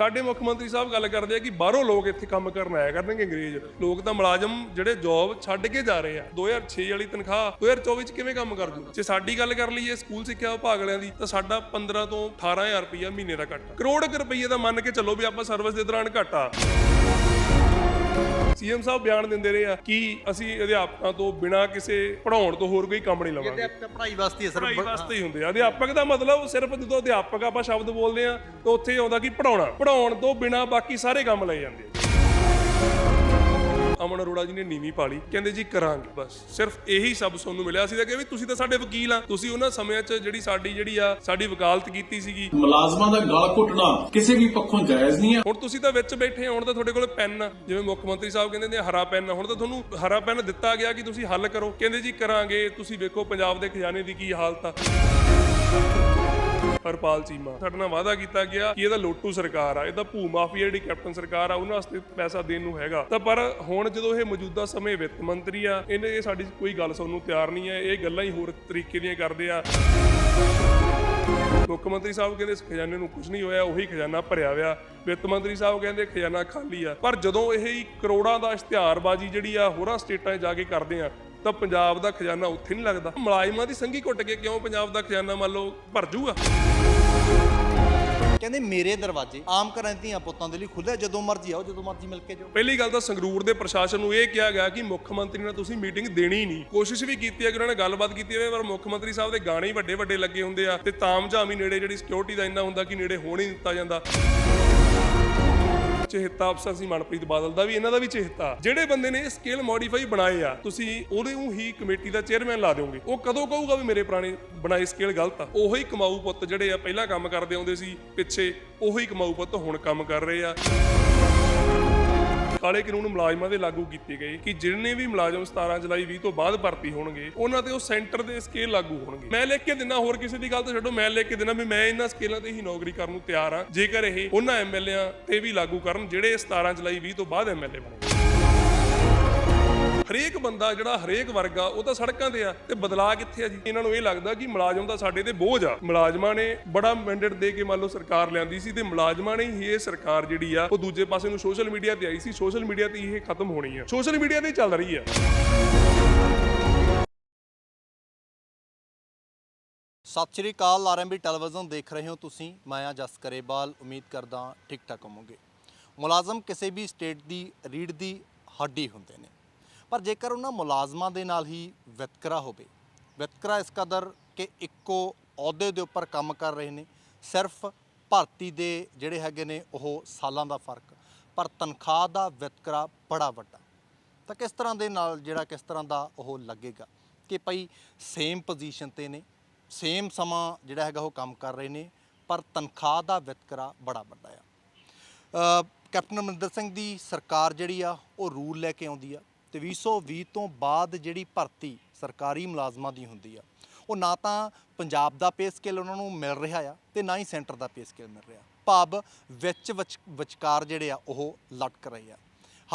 ਸਾਡੇ ਮੁੱਖ ਮੰਤਰੀ ਸਾਹਿਬ ਗੱਲ ਕਰਦੇ ਆ ਕਿ ਬਾਹਰੋਂ ਲੋਕ ਇੱਥੇ ਕੰਮ ਕਰਨ ਆਇਆ ਕਰਨਗੇ ਅੰਗਰੇਜ਼। ਲੋਕ ਤਾਂ ਮੁਲਾਜ਼ਮ ਜਿਹੜੇ ਜੌਬ ਛੱਡ ਕੇ ਜਾ ਰਹੇ ਆ। 2006 ਵਾਲੀ ਤਨਖਾਹ 2024 ਚ ਕਿਵੇਂ ਕੰਮ ਕਰ ਜੂ? ਜੇ ਸਾਡੀ ਗੱਲ ਕਰ ਲਈਏ ਸਕੂਲ ਸਿੱਖਿਆ ਵਿਭਾਗ ਵਾਲਿਆਂ ਦੀ, ਤਾਂ ਸਾਡਾ 15 ਤੋਂ 18000 ਰੁਪਇਆ ਮਹੀਨੇ ਦਾ ਘੱਟ। ਕਰੋੜ ਕੁ ਰੁਪਏ ਦਾ ਮੰਨ ਕੇ ਚੱਲੋ ਵੀ ਆਪਾਂ ਸਰਵਿਸ ਦੇ ਦੌਰਾਨ ਘਾਟਾ। ਸੀਐਮ ਸਾਹਿਬ ਬਿਆਨ ਦਿੰਦੇ ਰਹੇ ਆ ਕਿ ਅਸੀਂ ਅਧਿਆਪਕਾਂ ਤੋਂ ਬਿਨਾਂ ਕਿਸੇ ਪੜਾਉਣ ਤੋਂ ਹੋਰ ਕੋਈ ਕੰਮ ਨਹੀਂ ਲਵਾਂਗੇ। ਤੇ ਪੜ੍ਹਾਈ ਵਾਸਤੇ ਹੀ ਪੜ੍ਹਾਈ ਵਾਸਤੇ ਹੀ ਹੁੰਦੇ ਆ। ਅਧਿਆਪਕ ਦਾ ਮਤਲਬ ਸਿਰਫ ਜਦੋਂ ਅਧਿਆਪਕ ਆਪਾਂ ਸ਼ਬਦ ਬੋਲਦੇ ਆ ਤਾਂ ਉੱਥੇ ਆਉਂਦਾ ਕਿ ਪੜਾਉਣਾ ਪੜਾਉਣ ਤੋਂ ਬਿਨਾ ਬਾਕੀ ਸਾਰੇ ਕੰਮ ਲਏ ਜਾਂਦੇ ਆ। ਅਮਨ ਅਰੋੜਾ ਜੀ ਨੇ ਨੀਵੀਂ ਪਾਲੀ ਕਹਿੰਦੇ ਜੀ ਕਰਾਂਗੇ ਬਸ। ਸਿਰਫ ਇਹੀ ਸਭ ਤੁਹਾਨੂੰ ਮਿਲਿਆ ਸੀ ਤਾਂ ਕਿ ਵੀ ਤੁਸੀਂ ਤਾਂ ਸਾਡੇ ਵਕੀਲ ਆ ਤੁਸੀਂ ਉਹਨਾਂ ਸਮਿਆਂ 'ਚ ਜਿਹੜੀ ਸਾਡੀ ਜਿਹੜੀ ਆ ਸਾਡੀ ਵਕਾਲਤ ਕੀਤੀ ਸੀਗੀ। ਮੁਲਾਜ਼ਮਾਂ ਦਾ ਗਲ ਘੁੱਟਣਾ ਕਿਸੇ ਵੀ ਪੱਖੋਂ ਜਾਇਜ਼ ਨਹੀਂ ਹੈ ਹੁਣ ਤੁਸੀਂ ਤਾਂ ਵਿੱਚ ਬੈਠੇ ਹੋ ਹੁਣ ਤਾਂ ਤੁਹਾਡੇ ਕੋਲ ਪੈਨ ਆ। ਜਿਵੇਂ ਮੁੱਖ ਮੰਤਰੀ ਸਾਹਿਬ ਕਹਿੰਦੇ ਨੇ ਹਰਾ ਪੈਨ ਆ ਹੁਣ ਤਾਂ ਤੁਹਾਨੂੰ ਹਰਾ ਪੈਨ ਦਿੱਤਾ ਗਿਆ ਕਿ ਤੁਸੀਂ ਹੱਲ ਕਰੋ। ਕਹਿੰਦੇ ਜੀ ਕਰਾਂਗੇ ਤੁਸੀਂ ਵੇਖੋ ਪੰਜਾਬ ਦੇ ਖਜ਼ਾਨੇ ਦੀ ਕੀ ਹਾਲਤ ਆ। ਹਰਪਾਲ ਚੀਮਾ। ਸਾਡੇ ਨਾਲ ਵਾਅਦਾ ਕੀਤਾ ਗਿਆ ਕਿ ਇਹਦਾ ਲੋਟੂ ਸਰਕਾਰ ਆ, ਇਹਦਾ ਭੂ ਮਾਫੀਆ ਜਿਹੜੀ ਕੈਪਟਨ ਸਰਕਾਰ ਆ, ਉਹਨਾਂ ਵਾਸਤੇ ਪੈਸਾ ਦੇਣ ਨੂੰ ਹੈਗਾ। ਤਾਂ ਪਰ ਹੁਣ ਜਦੋਂ ਇਹ ਮੌਜੂਦਾ ਸਮੇਂ ਵਿੱਤ ਮੰਤਰੀ ਆ, ਇਹਨੇ ਇਹ ਸਾਡੀ ਕੋਈ ਗੱਲ ਸੁਣਨ ਨੂੰ ਤਿਆਰ ਨਹੀਂ ਹੈ ਇਹ ਗੱਲਾਂ ਹੀ ਹੋਰ ਤਰੀਕੇ ਦੀਆਂ ਕਰਦੇ ਆ। ਮੁੱਖ ਮੰਤਰੀ ਸਾਹਿਬ ਕਹਿੰਦੇ ਇਸ ਖਜ਼ਾਨੇ ਨੂੰ ਕੁਝ ਨਹੀਂ ਹੋਇਆ, ਉਹੀ ਖਜ਼ਾਨਾ ਭਰਿਆ ਹੋਇਆ। ਵਿੱਤ ਮੰਤਰੀ ਸਾਹਿਬ ਕਹਿੰਦੇ ਖਜ਼ਾਨਾ ਖਾਲੀ ਆ। ਪਰ ਜਦੋਂ ਇਹ ਹੀ ਕਰੋੜਾਂ ਦਾ ਇਸ਼ਤਿਹਾਰਬਾਜ਼ੀ ਜਿਹੜੀ ਆ, ਹੋਰਾਂ ਸਟੇਟਾਂ 'ਚ ਜਾ ਕੇ ਕਰਦੇ ਆ ਤਾਂ ਪੰਜਾਬ ਦਾ ਖਜ਼ਾਨਾ ਉੱਥੇ ਨਹੀਂ ਲੱਗਦਾ। ਮੁਲਾਜ਼ਮਾਂ ਦੀ ਸੰਗੀ ਘੁੱਟ ਕੇ ਕਿਉਂ ਪੰਜਾਬ ਦਾ ਖਜ਼ਾਨਾ ਮੰਨ ਲਓ ਭਰ ਜੂਗਾ? ਕਹਿੰਦੇ ਮੇਰੇ ਦਰਵਾਜ਼ੇ ਆਮ ਘਰਾਂ ਦੀਆਂ ਪੁੱਤਾਂ ਦੇ ਲਈ ਖੁੱਲੇ ਜਦੋਂ ਮਰਜ਼ੀ ਆਓ ਜਦੋਂ ਮਰਜ਼ੀ ਮਿਲ ਕੇ ਜਾਓ। ਪਹਿਲੀ ਗੱਲ ਤਾਂ ਸੰਗਰੂਰ ਦੇ ਪ੍ਰਸ਼ਾਸਨ ਨੂੰ ਇਹ ਕਿਹਾ ਗਿਆ ਕਿ ਮੁੱਖ ਮੰਤਰੀ ਨਾਲ ਤੁਸੀਂ ਮੀਟਿੰਗ ਦੇਣੀ ਨਹੀਂ। ਕੋਸ਼ਿਸ਼ ਵੀ ਕੀਤੀ ਹੈ ਕਿ ਉਹਨਾਂ ਨੇ ਗੱਲਬਾਤ ਕੀਤੀ ਹੋਵੇ ਪਰ ਮੁੱਖ ਮੰਤਰੀ ਸਾਹਿਬ ਦੇ ਗਾਣੇ ਹੀ ਵੱਡੇ ਵੱਡੇ ਲੱਗੇ ਹੁੰਦੇ ਆ ਤੇ ਤਾਮਝਾਮੀ ਨੇੜੇ ਜਿਹੜੀ ਸਿਕਿਉਰਿਟੀ ਦਾ ਇੰਨਾ ਹੁੰਦਾ ਕਿ ਨੇੜੇ ਹੋਣ ਹੀ ਨਹੀਂ ਦਿੱਤਾ ਜਾਂਦਾ। ਚਿਹਤਾ ਅਫਸਰ ਸੀ ਮਨਪ੍ਰੀਤ ਬਾਦਲ ਦਾ ਵੀ, ਇਹਨਾਂ ਦਾ ਵੀ ਚਿਹਤਾ। ਜਿਹੜੇ ਬੰਦੇ ਨੇ ਇਹ ਸਕੇਲ ਮੋਡੀਫਾਈ ਬਣਾਏ ਆ, ਤੁਸੀਂ ਉਹਦੇ ਨੂੰ ਹੀ ਕਮੇਟੀ ਦਾ ਚੇਅਰਮੈਨ ਲਾ ਦਿਓਗੇ। ਉਹ ਕਦੋਂ ਕਹੂਗਾ ਵੀ ਮੇਰੇ ਪੁਰਾਣੇ ਬਣਾਏ ਸਕੇਲ ਗਲਤ ਆ? ਉਹੀ ਕਮਾਊ ਪੁੱਤ ਜਿਹੜੇ ਆ ਪਹਿਲਾਂ ਕੰਮ ਕਰਦੇ ਆਉਂਦੇ ਸੀ, ਪਿੱਛੇ ਉਹੀ ਕਮਾਊ ਪੁੱਤ ਹੁਣ ਕੰਮ ਕਰ ਰਹੇ ਆ। ਕਾਲੇ ਕਾਨੂੰਨ ਮੁਲਾਜ਼ਮਾਂ ਦੇ ਲਾਗੂ ਕੀਤੇ ਗਏ ਕਿ ਜਿੰਨੇ ਵੀ ਮੁਲਾਜ਼ਮ 17 ਜੁਲਾਈ 20 ਤੋਂ ਬਾਅਦ ਭਰਤੀ ਹੋਣਗੇ, ਉਹਨਾਂ ਤੇ ਉਹ ਸੈਂਟਰ ਦੇ ਸਕੇਲ ਲਾਗੂ ਹੋਣਗੇ। ਮੈਂ ਲਿਖ ਕੇ ਦਿੰਦਾ, ਹੋਰ ਕਿਸੇ ਦੀ ਗੱਲ ਤਾਂ ਛੱਡੋ, ਮੈਂ ਲਿਖ ਕੇ ਦਿੰਦਾ ਵੀ ਮੈਂ ਇਹਨਾਂ ਸਕੇਲਾਂ ਤੇ ਹੀ ਨੌਕਰੀ ਕਰਨ ਨੂੰ ਤਿਆਰ ਹਾਂ। ਜੇਕਰ ਇਹ ਉਹਨਾਂ ਐਮਐਲਏਆਂ ਤੇ ਵੀ ਲਾਗੂ ਕਰਨ ਜਿਹੜੇ 17 ਜੁਲਾਈ 20 ਤੋਂ ਬਾਅਦ ਐਮਐਲਏ ਬਣੇ ਹਰੇਕ ਬੰਦਾ ਜਿਹੜਾ ਹਰੇਕ ਵਰਗ ਆ, ਉਹ ਤਾਂ ਸੜਕਾਂ ਤੇ ਆ, ਤੇ ਬਦਲਾਅ ਕਿੱਥੇ ਆ ਜੀ? ਇਹਨਾਂ ਨੂੰ ਇਹ ਲੱਗਦਾ ਕਿ ਮੁਲਾਜ਼ਮ ਦਾ ਸਾਡੇ ਤੇ ਬੋਝ ਆ। ਮੁਲਾਜ਼ਮਾਂ ਨੇ ਬੜਾ ਮੈਂਡੇਟ ਦੇ ਕੇ ਮੰਨ ਲਓ ਸਰਕਾਰ ਲਿਆਂਦੀ ਸੀ ਤੇ ਮੁਲਾਜ਼ਮਾਂ ਨੇ ਹੀ ਇਹ ਸਰਕਾਰ ਜਿਹੜੀ ਆ, ਉਹ ਦੂਜੇ ਪਾਸੇ ਨੂੰ ਸੋਸ਼ਲ ਮੀਡੀਆ ਤੇ ਆਈ ਸੀ। ਸੋਸ਼ਲ ਮੀਡੀਆ ਤੇ ਇਹ ਖਤਮ ਹੋਣੀ ਆ। ਸੋਸ਼ਲ ਮੀਡੀਆ ਤੇ ਚੱਲ ਰਹੀ ਆ। ਸਤਿ ਸ਼੍ਰੀ ਅਕਾਲ ਆਰਐਮਬੀ ਟੈਲੀਵਿਜ਼ਨ ਦੇਖ ਰਹੇ ਹੋ ਤੁਸੀਂ। ਮੈਂ ਆ ਜਸ ਕਰੇਵਾਲ, ਉਮੀਦ ਕਰਦਾ ਠੀਕ ਠਾਕ ਹੋਵੋਗੇ। ਮੁਲਾਜ਼ਮ ਕਿਸੇ ਵੀ ਸਟੇਟ ਦੀ ਰੀੜ ਦੀ ਹੱਡੀ ਹੁੰਦੇ ਨੇ। ਪਰ ਜੇਕਰ ਉਹਨਾਂ ਮੁਲਾਜ਼ਮਾਂ ਦੇ ਨਾਲ ਹੀ ਵਿਤਕਰਾ ਹੋਵੇ, ਵਿਤਕਰਾ ਇਸ ਕਦਰ ਕਿ ਇੱਕੋ ਅਹੁਦੇ ਦੇ ਉੱਪਰ ਕੰਮ ਕਰ ਰਹੇ ਨੇ, ਸਿਰਫ ਭਰਤੀ ਦੇ ਜਿਹੜੇ ਹੈਗੇ ਨੇ ਉਹ ਸਾਲਾਂ ਦਾ ਫ਼ਰਕ, ਪਰ ਤਨਖਾਹ ਦਾ ਵਿਤਕਰਾ ਬੜਾ ਵੱਡਾ। ਤਾਂ ਕਿਸ ਤਰ੍ਹਾਂ ਦੇ ਨਾਲ ਜਿਹੜਾ ਕਿਸ ਤਰ੍ਹਾਂ ਦਾ ਉਹ ਲੱਗੇਗਾ ਕਿ ਭਾਈ ਸੇਮ ਪੋਜੀਸ਼ਨ ਤੇ ਨੇ ਸੇਮ ਸਮਾਂ ਜਿਹੜਾ ਹੈਗਾ ਉਹ ਕੰਮ ਕਰ ਰਹੇ ਨੇ, ਪਰ ਤਨਖਾਹ ਦਾ ਵਿਤਕਰਾ ਬੜਾ ਵੱਡਾ ਆ। ਕੈਪਟਨ ਅਮਰਿੰਦਰ ਸਿੰਘ ਦੀ ਸਰਕਾਰ ਜਿਹੜੀ ਆ, ਉਹ ਰੂਲ ਲੈ ਕੇ ਆਉਂਦੀ ਆ ਤੇ 2020 ਤੋਂ ਬਾਅਦ ਜਿਹੜੀ ਭਰਤੀ ਸਰਕਾਰੀ ਮੁਲਾਜ਼ਮਾਂ ਦੀ ਹੁੰਦੀ ਆ, ਉਹ ਨਾ ਤਾਂ ਪੰਜਾਬ ਦਾ ਪੇ ਸਕੇਲ ਉਹਨਾਂ ਨੂੰ ਮਿਲ ਰਿਹਾ ਆ ਤੇ ਨਾ ਹੀ ਸੈਂਟਰ ਦਾ ਪੇ ਸਕੇਲ ਮਿਲ ਰਿਹਾ। ਭਾਵ ਵਿੱਚ ਵਿਚ- ਵਿਚਕਾਰ ਜਿਹੜੇ ਆ, ਉਹ ਲਟਕ ਰਹੇ ਆ।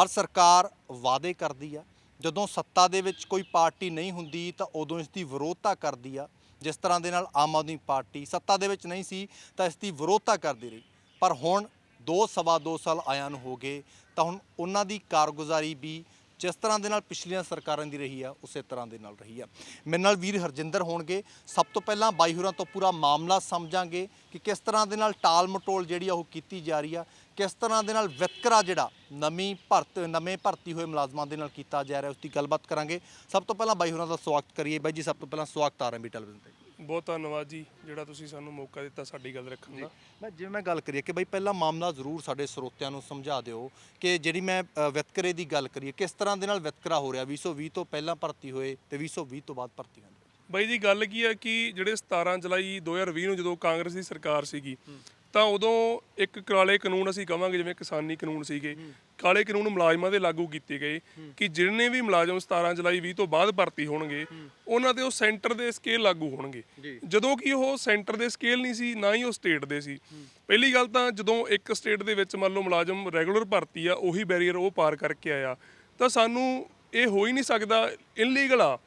ਹਰ ਸਰਕਾਰ ਵਾਅਦੇ ਕਰਦੀ ਆ, ਜਦੋਂ ਸੱਤਾ ਦੇ ਵਿੱਚ ਕੋਈ ਪਾਰਟੀ ਨਹੀਂ ਹੁੰਦੀ ਤਾਂ ਉਦੋਂ ਇਸ ਦੀ ਵਿਰੋਧਤਾ ਕਰਦੀ ਆ, ਜਿਸ ਤਰ੍ਹਾਂ ਦੇ ਨਾਲ ਆਮ ਆਦਮੀ ਪਾਰਟੀ ਸੱਤਾ ਦੇ ਵਿੱਚ ਨਹੀਂ ਸੀ ਤਾਂ ਇਸ ਦੀ ਵਿਰੋਧਤਾ ਕਰਦੀ ਰਹੀ। ਪਰ ਹੁਣ ਦੋ ਸਵਾ ਦੋ ਸਾਲ ਆਇਆਂ ਨੂੰ ਹੋ ਗਏ, ਤਾਂ ਹੁਣ ਉਹਨਾਂ ਦੀ ਕਾਰਗੁਜ਼ਾਰੀ ਵੀ ਜਿਸ ਤਰ੍ਹਾਂ ਦੇ ਨਾਲ ਪਿਛਲੀਆਂ ਸਰਕਾਰਾਂ ਦੀ ਰਹੀ ਆ, ਉਸੇ ਤਰ੍ਹਾਂ ਦੇ ਨਾਲ ਰਹੀ ਆ। ਮੇਰੇ ਨਾਲ ਵੀਰ ਹਰਜਿੰਦਰ ਹੋਣਗੇ। ਸਭ ਤੋਂ ਪਹਿਲਾਂ ਬਾਈ ਹੋਰਾਂ ਤੋਂ ਪੂਰਾ ਮਾਮਲਾ ਸਮਝਾਂਗੇ ਕਿ ਕਿਸ ਤਰ੍ਹਾਂ ਦੇ ਨਾਲ ਟਾਲ ਮਟੋਲ ਜਿਹੜੀ ਆ ਉਹ ਕੀਤੀ ਜਾ ਰਹੀ ਆ, ਕਿਸ ਤਰ੍ਹਾਂ ਦੇ ਨਾਲ ਵਿਤਕਰਾ ਜਿਹੜਾ ਨਵੀਂ ਭਰਤ, ਨਵੇਂ ਭਰਤੀ ਹੋਏ ਮੁਲਾਜ਼ਮਾਂ ਦੇ ਨਾਲ ਕੀਤਾ ਜਾ ਰਿਹਾ, ਉਸ ਦੀ ਗੱਲਬਾਤ ਕਰਾਂਗੇ। ਸਭ ਤੋਂ ਪਹਿਲਾਂ ਬਾਈ ਹੋਰਾਂ ਦਾ ਸਵਾਗਤ ਕਰੀਏ। ਬਾਈ ਜੀ, ਸਭ ਤੋਂ ਪਹਿਲਾਂ ਸਵਾਗਤ ਆ ਰਿਹਾ ਵੀ ਟੈਲੀਵਿਜ਼ਨ ਤੇ ਬਹੁਤ ਧੰਨਵਾਦ ਜੀ ਜਿਹੜਾ ਤੁਸੀਂ ਸਾਨੂੰ ਮੌਕਾ ਦਿੱਤਾ ਸਾਡੀ ਗੱਲ ਰੱਖਣ ਦਾ। ਮੈਂ ਜਿਵੇਂ ਮੈਂ ਗੱਲ ਕਰੀਏ ਕਿ ਬਈ ਪਹਿਲਾ ਮਾਮਲਾ ਜ਼ਰੂਰ ਸਾਡੇ ਸਰੋਤਿਆਂ ਨੂੰ ਸਮਝਾ ਦਿਓ ਕਿ ਜਿਹੜੀ ਮੈਂ ਅ, ਵਿਤਕਰੇ ਦੀ ਗੱਲ ਕਰੀਏ ਕਿਸ ਤਰ੍ਹਾਂ ਦੇ ਨਾਲ ਵਿਤਕਰਾ ਹੋ ਰਿਹਾ 2020 ਤੋਂ ਪਹਿਲਾਂ ਭਰਤੀ ਹੋਏ ਤੇ 2020 ਤੋਂ ਬਾਅਦ ਭਰਤੀ ਹੋਏ। ਬਾਈ ਜੀ ਗੱਲ ਕੀ ਹੈ ਕਿ ਜਿਹੜੇ 17 ਜੁਲਾਈ 2020 ਨੂੰ ਜਦੋਂ ਕਾਂਗਰਸ ਦੀ ਸਰਕਾਰ ਸੀਗੀ ਤਾਂ ਉਦੋਂ ਇੱਕ ਕਾਲੇ ਕਾਨੂੰਨ ਅਸੀਂ ਕਵਾਂਗੇ ਜਿਵੇਂ ਕਿਸਾਨੀ ਕਾਨੂੰਨ ਸੀਗੇ। ਕਾਲੇ ਕਾਨੂੰਨ ਮੁਲਾਜ਼ਮਾਂ ਦੇ ਲਾਗੂ ਕੀਤੇ ਗਏ ਕਿ ਜਿੰਨੇ ਵੀ ਮੁਲਾਜ਼ਮ 17 ਜੁਲਾਈ 20 ਤੋਂ ਬਾਅਦ ਭਰਤੀ ਹੋਣਗੇ ਉਹਨਾਂ ਤੇ ਉਹ ਸੈਂਟਰ ਦੇ ਸਕੇਲ ਲਾਗੂ ਹੋਣਗੇ। ਜਦੋਂ ਕਿ ਉਹ ਸੈਂਟਰ ਦੇ ਸਕੇਲ ਨਹੀਂ ਸੀ ਨਾ ਹੀ ਉਹ ਸਟੇਟ ਦੇ ਸੀ। ਪਹਿਲੀ ਗੱਲ ਤਾਂ ਜਦੋਂ ਇੱਕ ਸਟੇਟ ਦੇ ਵਿੱਚ ਮੰਨ ਲਓ ਮੁਲਾਜ਼ਮ ਰੈਗੂਲਰ ਭਰਤੀ ਆ ਉਹੀ ਬੈਰੀਅਰ ਉਹ ਪਾਰ ਕਰਕੇ ਆਇਆ। ਤਾਂ ਸਾਨੂੰ ਇਹ ਹੋ ਹੀ ਨਹੀਂ ਸਕਦਾ ਇਨਲੀਗਲ ਆ।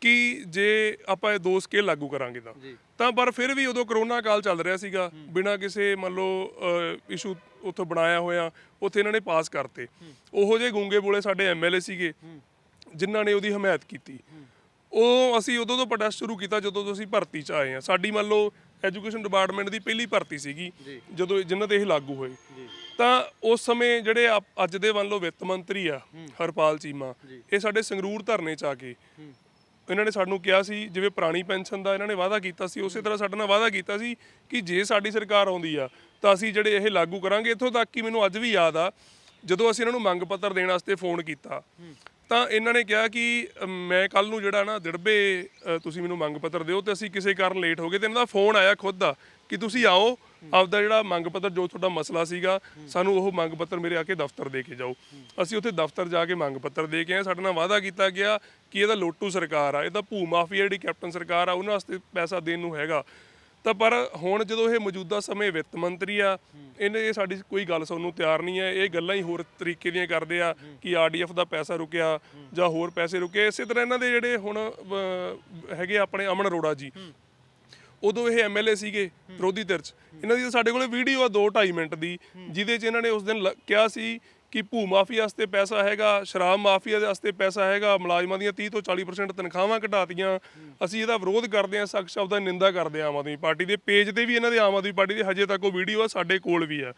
ਕਿ ਜੇ ਆਪਾਂ ਇਹ ਦੋ ਸਕੇਲ ਲਾਗੂ ਕਰਾਂਗੇ ਤਾਂ। ਤਾਂ ਪਰ ਫਿਰ ਵੀ ਉਦੋਂ ਕਰੋਨਾ ਕਾਲ ਚੱਲ ਰਿਹਾ ਸੀਗਾ ਬਿਨਾਂ ਕਿਸੇ ਮੰਨ ਲਓ ਇਸ਼ੂ ਉੱਥੋਂ ਬਣਾਇਆ ਹੋਇਆ ਉੱਥੇ ਇਹਨਾਂ ਨੇ ਪਾਸ ਕਰਤੇ। ਉਹੋ ਜਿਹੇ ਗੂੰਗੇ ਬੋਲੇ ਸਾਡੇ ਐਮਐਲਏ ਸੀਗੇ ਜਿਨ੍ਹਾਂ ਨੇ ਉਹਦੀ ਹਮਾਇਤ ਕੀਤੀ। ਉਹ ਅਸੀਂ ਉਦੋਂ ਤੋਂ ਪ੍ਰੋਟੈਸਟ ਸ਼ੁਰੂ ਕੀਤਾ ਜਦੋਂ ਤੋਂ ਅਸੀਂ ਭਰਤੀ ਚ ਆਏ ਆ ਸਾਡੀ ਮੰਨ ਲਓ ਐਜੂਕੇਸ਼ਨ ਡਿਪਾਰਟਮੈਂਟ ਦੀ ਪਹਿਲੀ ਭਰਤੀ ਸੀਗੀ ਜਦੋਂ ਜਿਨ੍ਹਾਂ ਤੇ ਇਹ ਲਾਗੂ ਹੋਏ। ਤਾਂ ਉਸ ਸਮੇਂ ਜਿਹੜੇ ਅੱਜ ਦੇ ਮੰਨ ਲਓ ਵਿੱਤ ਮੰਤਰੀ ਆ ਹਰਪਾਲ ਚੀਮਾ ਇਹ ਸਾਡੇ ਸੰਗਰੂਰ ਧਰਨੇ ਚ ਆ ਕੇ ਇਹਨਾਂ ਨੇ ਸਾਨੂੰ ਕਿਹਾ ਸੀ, ਜਿਵੇਂ ਪੁਰਾਣੀ ਪੈਨਸ਼ਨ ਦਾ ਇਹਨਾਂ ਨੇ ਵਾਅਦਾ ਕੀਤਾ ਸੀ, ਉਸੇ ਤਰ੍ਹਾਂ ਸਾਡੇ ਨਾਲ ਵਾਅਦਾ ਕੀਤਾ ਸੀ ਕਿ ਜੇ ਸਾਡੀ ਸਰਕਾਰ ਆਉਂਦੀ ਆ, ਤਾਂ ਅਸੀਂ ਜਿਹੜੇ ਇਹ ਲਾਗੂ ਕਰਾਂਗੇ। ਇੱਥੋਂ ਤੱਕ ਕਿ ਮੈਨੂੰ ਅੱਜ ਵੀ ਯਾਦ ਆ, ਜਦੋਂ ਅਸੀਂ ਇਹਨਾਂ ਨੂੰ ਮੰਗ ਪੱਤਰ ਦੇਣ ਵਾਸਤੇ ਫੋਨ ਕੀਤਾ, ਤਾਂ ਇਹਨਾਂ ਨੇ ਕਿਹਾ ਕਿ ਮੈਂ ਕੱਲ ਨੂੰ ਜਿਹੜਾ ਨਾ ਦਿੜਬੇ ਤੁਸੀਂ ਮੈਨੂੰ ਮੰਗ ਪੱਤਰ ਦਿਓ ਤੇ ਅਸੀਂ ਕਿਸੇ ਕਾਰਨ ਲੇਟ ਹੋ ਗਏ ਤੇ ਇਹਨਾਂ ਦਾ ਫੋਨ ਆਇਆ ਖੁਦ ਦਾ ਕਿ ਤੁਸੀਂ ਆਓ ਆਪਦਾ ਜਿਹੜਾ ਮੰਗ ਪੱਤਰ ਜੋ ਤੁਹਾਡਾ ਮਸਲਾ ਸੀਗਾ ਸਾਨੂੰ ਉਹ ਮੰਗ ਪੱਤਰ ਮੇਰੇ ਆ ਕੇ ਦਫ਼ਤਰ ਦੇ ਕੇ ਜਾਓ। ਅਸੀਂ ਉੱਥੇ ਦਫ਼ਤਰ ਜਾ ਕੇ ਮੰਗ ਪੱਤਰ ਦੇ ਕੇ ਆਏ। ਸਾਡੇ ਨਾਲ ਵਾਅਦਾ ਕੀਤਾ ਗਿਆ ਕਿ ਇਹਦਾ ਲੋਟੂ ਸਰਕਾਰ ਆ ਇਹਦਾ ਭੂ ਮਾਫੀਆ ਜਿਹੜੀ ਕੈਪਟਨ ਸਰਕਾਰ ਆ ਉਹਨਾਂ ਵਾਸਤੇ ਪੈਸਾ ਦੇਣ ਨੂੰ ਹੈਗਾ। ਤਾਂ ਪਰ ਹੁਣ ਜਦੋਂ ਇਹ ਮੌਜੂਦਾ ਸਮੇਂ ਵਿੱਤ ਮੰਤਰੀ ਆ ਇਹਨੇ ਇਹ ਸਾਡੀ ਕੋਈ ਗੱਲ ਸੁਣਨ ਨੂੰ ਤਿਆਰ ਨਹੀਂ ਹੈ। ਇਹ ਗੱਲਾਂ ਹੀ ਹੋਰ ਤਰੀਕੇ ਦੀਆਂ ਕਰਦੇ ਆ ਕਿ ਆਰਡੀਐਫ ਦਾ ਪੈਸਾ ਰੁਕਿਆ ਜਾਂ ਹੋਰ ਪੈਸੇ ਰੁਕੇ। ਇਸੇ ਤਰ੍ਹਾਂ ਇਹਨਾਂ ਦੇ ਜਿਹੜੇ ਹੁਣ ਅਹ, ਹੈਗੇ ਆਪਣੇ ਅਮਨ ਅਰੋੜਾ ਜੀ ਉਦੋਂ ਇਹ ਐਮਐਲਏ ਸੀਗੇ ਵਿਰੋਧੀ ਧਿਰ ਚ। ਇਹਨਾਂ ਦੀ ਤਾਂ ਸਾਡੇ ਕੋਲੇ ਵੀਡੀਓ ਆ 2.5 ਮਿੰਟ ਦੀ, ਜਿਹਦੇ ਚ ਇਹਨਾਂ ਨੇ ਉਸ ਦਿਨ ਲ- ਕਿਹਾ ਸੀ ਕਿ ਭੂ ਮਾਫੀਆ ਵਾਸਤੇ ਪੈਸਾ ਹੈਗਾ, ਸ਼ਰਾਬ ਮਾਫੀਆ ਦੇ ਵਾਸਤੇ ਪੈਸਾ ਹੈਗਾ, ਮੁਲਾਜ਼ਮਾਂ ਦੀਆਂ 30 ਤੋਂ 40% ਤਨਖਾਹਾਂ ਘਟਾਤੀਆਂ। ਅਸੀਂ ਇਹਦਾ ਵਿਰੋਧ ਕਰਦੇ ਹਾਂ, ਸਖਤ ਸ਼ਬਦਾਂ 'ਚ ਨਿੰਦਾ ਕਰਦੇ ਹਾਂ ਆਮ ਆਦਮੀ ਪਾਰਟੀ ਦੇ ਪੇਜ ਤੇ ਵੀ ਇਹਨਾਂ ਦੇ ਆਮ ਆਦਮੀ ਪਾਰਟੀ ਦੇ ਹਜੇ ਤੱਕ ਉਹ ਵੀਡੀਓ ਆ, ਸਾਡੇ ਕੋਲ ਵੀ ਆ।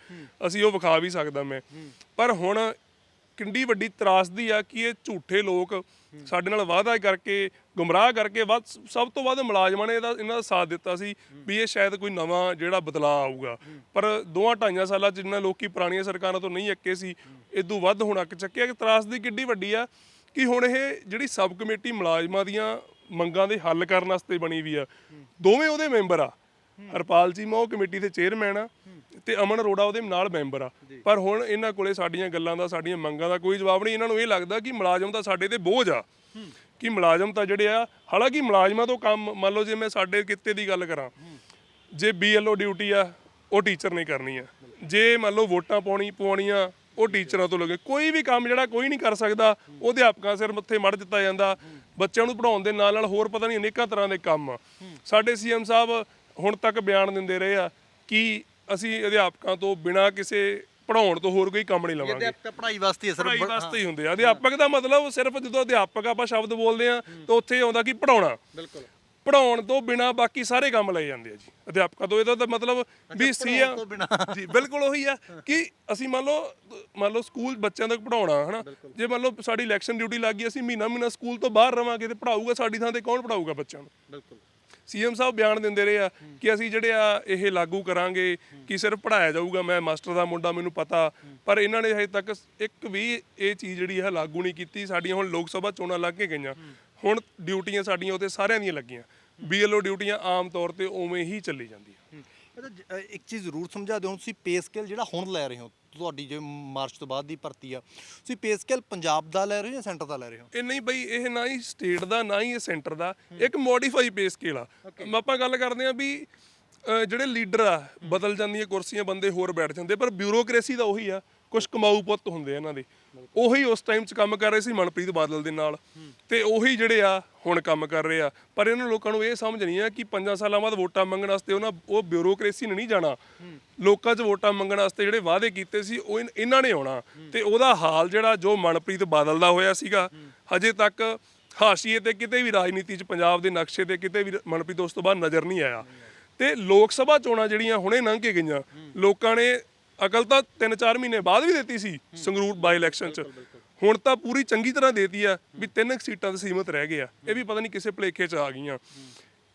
ਅਸੀਂ ਉਹ ਵਿਖਾ ਵੀ ਸਕਦਾ ਮੈਂ। ਪਰ ਹੁਣ ਕਿੰਨੀ ਵੱਡੀ ਤਰਾਸਦੀ ਆ ਕਿ ਇਹ ਝੂਠੇ ਲੋਕ ਸਾਡੇ ਨਾਲ ਵਾਅਦਾ ਕਰਕੇ, ਗੁੰਮਰਾਹ ਕਰਕੇ ਵੱਧ ਸਭ ਤੋਂ ਵੱਧ ਮੁਲਾਜ਼ਮਾਂ ਨੇ ਇਹਦਾ, ਇਹਨਾਂ ਦਾ ਸਾਥ ਦਿੱਤਾ ਸੀ ਵੀ ਇਹ ਸ਼ਾਇਦ ਕੋਈ ਨਵਾਂ ਜਿਹੜਾ ਬਦਲਾਅ ਆਊਗਾ। ਪਰ ਦੋਹਾਂ ਢਾਈਆਂ ਸਾਲਾਂ ਚ ਜਿੰਨਾ ਲੋਕੀ ਪੁਰਾਣੀਆਂ ਸਰਕਾਰਾਂ ਤੋਂ ਨਹੀਂ ਅੱਕੇ ਸੀ ਇਦੋਂ ਵੱਧ ਹੁਣ ਅੱਕ ਚੱਕਿਆ। ਕਿ ਤਰਾਸਦੀ ਕਿੱਡੀ ਵੱਡੀ ਆ ਕਿ ਹੁਣ ਇਹ ਜਿਹੜੀ ਸਬ ਕਮੇਟੀ ਮੁਲਾਜ਼ਮਾਂ ਦੀਆਂ ਮੰਗਾਂ ਦੇ ਹੱਲ ਕਰਨ ਵਾਸਤੇ ਬਣੀ ਵੀ ਆ, ਦੋਵੇਂ ਉਹਦੇ ਮੈਂਬਰ ਆ। ਹਰਪਾਲ ਜੀ ਉਹ ਕਮੇਟੀ ਦੇ ਚੇਅਰਮੈਨ ਆ ਤੇ ਅਮਨ ਅਰੋੜਾ ਉਹਦੇ ਨਾਲ ਮੈਂਬਰ ਆ। ਪਰ ਹੁਣ ਇਹਨਾਂ ਕੋਲੇ ਸਾਡੀਆਂ ਗੱਲਾਂ ਦਾ ਸਾਡੀਆਂ ਮੰਗਾਂ ਦਾ ਕੋਈ ਜਵਾਬ ਨਹੀਂ। ਇਹਨਾਂ ਨੂੰ ਇਹ ਲੱਗਦਾ ਕਿ ਮੁਲਾਜ਼ਮ ਤਾਂ ਸਾਡੇ ਤੇ ਬੋਝ ਆ। ਕਿ ਮੁਲਾਜ਼ਮ ਤਾਂ ਜਿਹੜੇ ਆ ਹਾਲਾਂਕਿ ਮੁਲਾਜ਼ਮਾਂ ਤੋਂ ਕੰਮ ਮੰਨ ਲਓ ਜੇ ਮੈਂ ਸਾਡੇ ਕਿੱਤੇ ਦੀ ਗੱਲ ਕਰਾਂ ਜੇ ਬੀਐਲਓ ਡਿਊਟੀ ਆ ਉਹ ਟੀਚਰ ਨੇ ਕਰਨੀ ਆ। ਜੇ ਮੰਨ ਲਓ ਵੋਟਾਂ ਪਾਉਣੀ ਪਵਾਉਣੀਆਂ ਉਹ ਟੀਚਰਾਂ ਤੋਂ ਲੱਗੇ। ਕੋਈ ਵੀ ਕੰਮ ਜਿਹੜਾ ਕੋਈ ਨਹੀਂ ਕਰ ਸਕਦਾ ਉਹ ਅਧਿਆਪਕਾਂ ਸਿਰ ਮੱਥੇ ਮੜ ਦਿੱਤਾ ਜਾਂਦਾ। ਬੱਚਿਆਂ ਨੂੰ ਪੜਾਉਣ ਦੇ ਨਾਲ ਨਾਲ ਹੋਰ ਪਤਾ ਨਹੀਂ ਅਨੇਕਾਂ ਤਰ੍ਹਾਂ ਦੇ ਕੰਮ ਆ। ਸਾਡੇ ਸੀਐਮ ਸਾਹਿਬ ਹੁਣ ਤੱਕ ਬਿਆਨ ਦਿੰਦੇ ਰਹੇ ਆ ਕਿ ਅਸੀਂ ਅਧਿਆਪਕਾਂ ਤੋਂ ਬਿਨਾਂ ਕਿਸੇ ਪੜਾਉਣ ਤੋਂ ਹੋਰ ਕੋਈ ਕੰਮ ਨਹੀਂ ਲਵਾਂਗੇ। ਅਧਿਆਪਕ ਪੜ੍ਹਾਈ ਵਾਸਤੇ ਸਿਰਫ ਵਾਸਤੇ ਹੀ ਹੁੰਦੇ ਆ। ਅਧਿਆਪਕ ਦਾ ਮਤਲਬ ਸਿਰਫ ਜਦੋਂ ਅਧਿਆਪਕ ਆਪਾਂ ਸ਼ਬਦ ਬੋਲਦੇ ਆ ਤਾਂ ਉੱਥੇ ਆਉਂਦਾ ਕਿ ਪੜਾਉਣਾ ਬਿਲਕੁਲ। ਪੜਾਉਣ ਤੋਂ ਬਿਨਾ ਬਾਕੀ ਸਾਰੇ ਕੰਮ ਲਏ ਜਾਂਦੇ ਆ ਜੀ। ਅਧਿਆਪਕਾਂ ਤੋਂ ਇਹਦਾ ਤਾਂ ਮਤਲਬ ਵੀ ਸੀ ਆ। ਜੀ ਬਿਲਕੁਲ ਉਹੀ ਆ ਕਿ ਅਸੀਂ ਮੰਨ ਲਓ ਮੰਨ ਲਓ ਸਕੂਲ ਬੱਚਿਆਂ ਤੱਕ ਪੜਾਉਣਾ ਹਨਾ? ਜੇ ਮੰਨ ਲਓ ਸਾਡੀ ਇਲੈਕਸ਼ਨ ਡਿਊਟੀ ਲੱਗ ਗਈ ਅਸੀਂ ਮਹੀਨਾ ਮਹੀਨਾ ਸਕੂਲ ਤੋਂ ਬਾਹਰ ਰਵਾਂਗੇ ਤੇ ਪੜਾਊਗਾ ਸਾਡੀ ਥਾਂ ਤੇ ਕੌਣ ਪੜਾਊਗਾ ਬੱਚਿਆਂ ਨੂੰ? ਬਿਲਕੁਲ। ਸੀਐਮ ਸਾਹਿਬ ਬਿਆਨ ਦਿੰਦੇ ਰਹੇ ਆ ਕਿ ਅਸੀਂ ਜਿਹੜੇ ਆ ਇਹ ਲਾਗੂ ਕਰਾਂਗੇ ਕਿ ਸਿਰਫ ਪੜਾਇਆ ਜਾਊਗਾ ਮੈਂ ਮਾਸਟਰ ਦਾ ਮੁੰਡਾ ਮੈਨੂੰ ਪਤਾ। ਪਰ ਇਹਨਾਂ ਨੇ ਹਜੇ ਤੱਕ ਇੱਕ ਵੀ ਇਹ ਚੀਜ਼ ਜਿਹੜੀ ਹੈ ਲਾਗੂ ਨਹੀਂ ਕੀਤੀ। ਸਾਡੀਆਂ ਹੁਣ ਲੋਕ ਸਭਾ ਚੋਣਾਂ ਲੱਗ ਕੇ ਗਈਆਂ। ਹੁਣ ਡਿਊਟੀਆਂ ਸਾਡੀਆਂ ਉੱਤੇ ਸਾਰਿਆਂ ਦੀਆਂ ਲੱਗੀਆਂ। ਬੀਐਲਓ ਡਿਊਟੀਆਂ ਆਮ ਤੌਰ ਤੇ ਉਵੇਂ ਹੀ ਚੱਲੀ ਜਾਂਦੀਆਂ। ਇੱਕ ਚੀਜ਼ ਜ਼ਰੂਰ ਸਮਝਾ ਦਿਓ ਤੁਸੀਂ ਪੇ ਸਕੇਲ ਜਿਹੜਾ ਹੁਣ ਲੈ ਰਹੇ ਹੋ। ਤੁਹਾਡੀ ਜੇ ਮਾਰਚ ਤੋਂ ਬਾਅਦ ਦੀ ਭਰਤੀ ਆ ਤੁਸੀਂ ਪੇ ਸਕੇਲ ਪੰਜਾਬ ਦਾ ਲੈ ਰਹੇ ਹੋ ਜਾਂ ਸੈਂਟਰ ਦਾ ਲੈ ਰਹੇ ਹੋ? ਇਹ ਨਹੀਂ ਬਈ ਇਹ ਨਾ ਹੀ ਸਟੇਟ ਦਾ ਨਾ ਹੀ ਇਹ ਸੈਂਟਰ ਦਾ ਇੱਕ ਮੋਡੀਫਾਈ ਪੇ ਸਕੇਲ ਆ। ਆਪਾਂ ਗੱਲ ਕਰਦੇ ਆ ਵੀ ਅਹ, ਜਿਹੜੇ ਲੀਡਰ ਆ ਬਦਲ ਜਾਂਦੀਆਂ ਕੁਰਸੀਆਂ ਬੰਦੇ ਹੋਰ ਬੈਠ ਜਾਂਦੇ ਪਰ ਬਿਊਰੋਕ੍ਰੇਸੀ ਦਾ ਉਹੀ ਆ ਕੁਝ ਕਮਾਊ ਪੁੱਤ ਹੁੰਦੇ ਆ ਇਹਨਾਂ ਦੇ। ਉਹੀ ਉਸ ਟਾਈਮ 'ਚ ਕੰਮ ਕਰ ਰਹੇ ਸੀ ਮਨਪ੍ਰੀਤ ਬਾਦਲ ਦੇ ਨਾਲ। ਤੇ ਉਹੀ ਜਿਹੜੇ ਆ, ਹੁਣ ਕੰਮ ਕਰ ਰਹੇ ਆ। ਪਰ ਇਹਨਾਂ ਲੋਕਾਂ ਨੂੰ ਇਹ ਸਮਝ ਨਹੀਂ ਆ ਕਿ 5 ਸਾਲਾਂ ਬਾਅਦ ਵੋਟਾਂ ਮੰਗਣ ਵਾਸਤੇ ਉਹਨਾਂ, ਉਹ ਬਿਊਰੋਕ੍ਰੇਸੀ ਨੇ ਨਹੀਂ ਜਾਣਾ। ਲੋਕਾਂ 'ਚ ਵੋਟਾਂ ਮੰਗਣ ਵਾਸਤੇ ਜਿਹੜੇ ਵਾਅਦੇ ਕੀਤੇ ਸੀ, ਉਹ ਇਹਨਾਂ ਨੇ ਆਉਣਾ। ਤੇ ਉਹਦਾ ਹਾਲ ਜਿਹੜਾ ਜੋ ਮਨਪ੍ਰੀਤ ਬਾਦਲ ਦਾ ਹੋਇਆ ਸੀਗਾ, ਹਜੇ ਤੱਕ ਹਾਸ਼ੀਏ ਤੇ ਕਿਤੇ ਵੀ ਰਾਜਨੀਤੀ 'ਚ ਪੰਜਾਬ ਦੇ ਨਕਸ਼ੇ ਤੇ ਕਿਤੇ ਵੀ ਮਨਪ੍ਰੀਤ ਉਸ ਤੋਂ ਬਾਅਦ ਨਜ਼ਰ ਨਹੀਂ ਆਇਆ। ਤੇ ਲੋਕ ਸਭਾ ਚੋਣਾਂ ਜਿਹੜੀਆਂ ਹੁਣੇ ਲੰਘ ਕੇ ਗਈਆਂ, ਲੋਕਾਂ ਨੇ ਅਕਲ ਤਾਂ 3-4 ਮਹੀਨੇ ਬਾਅਦ ਵੀ ਦਿੱਤੀ ਸੀ ਸੰਗਰੂਰ ਬਾਈ ਇਲੈਕਸ਼ਨ 'ਚ। ਹੁਣ ਤਾਂ ਪੂਰੀ ਚੰਗੀ ਤਰ੍ਹਾਂ ਦੇਤੀ ਆ ਵੀ ਤਿੰਨ ਕੁ ਸੀਟਾਂ ਤੇ ਸੀਮਤ ਰਹਿ ਗਏ ਆ। ਇਹ ਵੀ ਪਤਾ ਨਹੀਂ ਕਿਸੇ ਭਲੇਖੇ 'ਚ ਆ ਗਈਆਂ।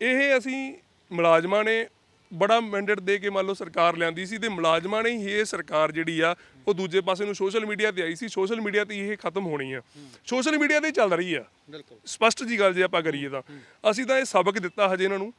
ਇਹ ਅਸੀਂ ਮੁਲਾਜ਼ਮਾਂ ਨੇ ਬੜਾ ਮੈਂਡੇਟ ਦੇ ਕੇ ਮੰਨ ਲਓ ਸਰਕਾਰ ਲਿਆਂਦੀ ਸੀ ਤੇ ਮੁਲਾਜ਼ਮਾਂ ਨੇ ਹੀ ਇਹ ਸਰਕਾਰ ਜਿਹੜੀ ਆ ਉਹ ਦੂਜੇ ਪਾਸੇ ਨੂੰ ਸੋਸ਼ਲ ਮੀਡੀਆ ਤੇ ਆਈ ਸੀ। ਸੋਸ਼ਲ ਮੀਡੀਆ ਤੇ ਇਹ ਖਤਮ ਹੋਣੀ ਆ। ਸੋਸ਼ਲ ਮੀਡੀਆ ਤੇ ਚੱਲ ਰਹੀ ਆ। ਸਪਸ਼ਟ ਜੀ ਗੱਲ ਜੇ ਆਪਾਂ ਕਰੀਏ ਤਾਂ। ਅਸੀਂ ਤਾਂ ਇਹ ਸਬਕ ਦਿੱਤਾ ਹਜੇ ਇਹਨਾਂ ਨੂੰ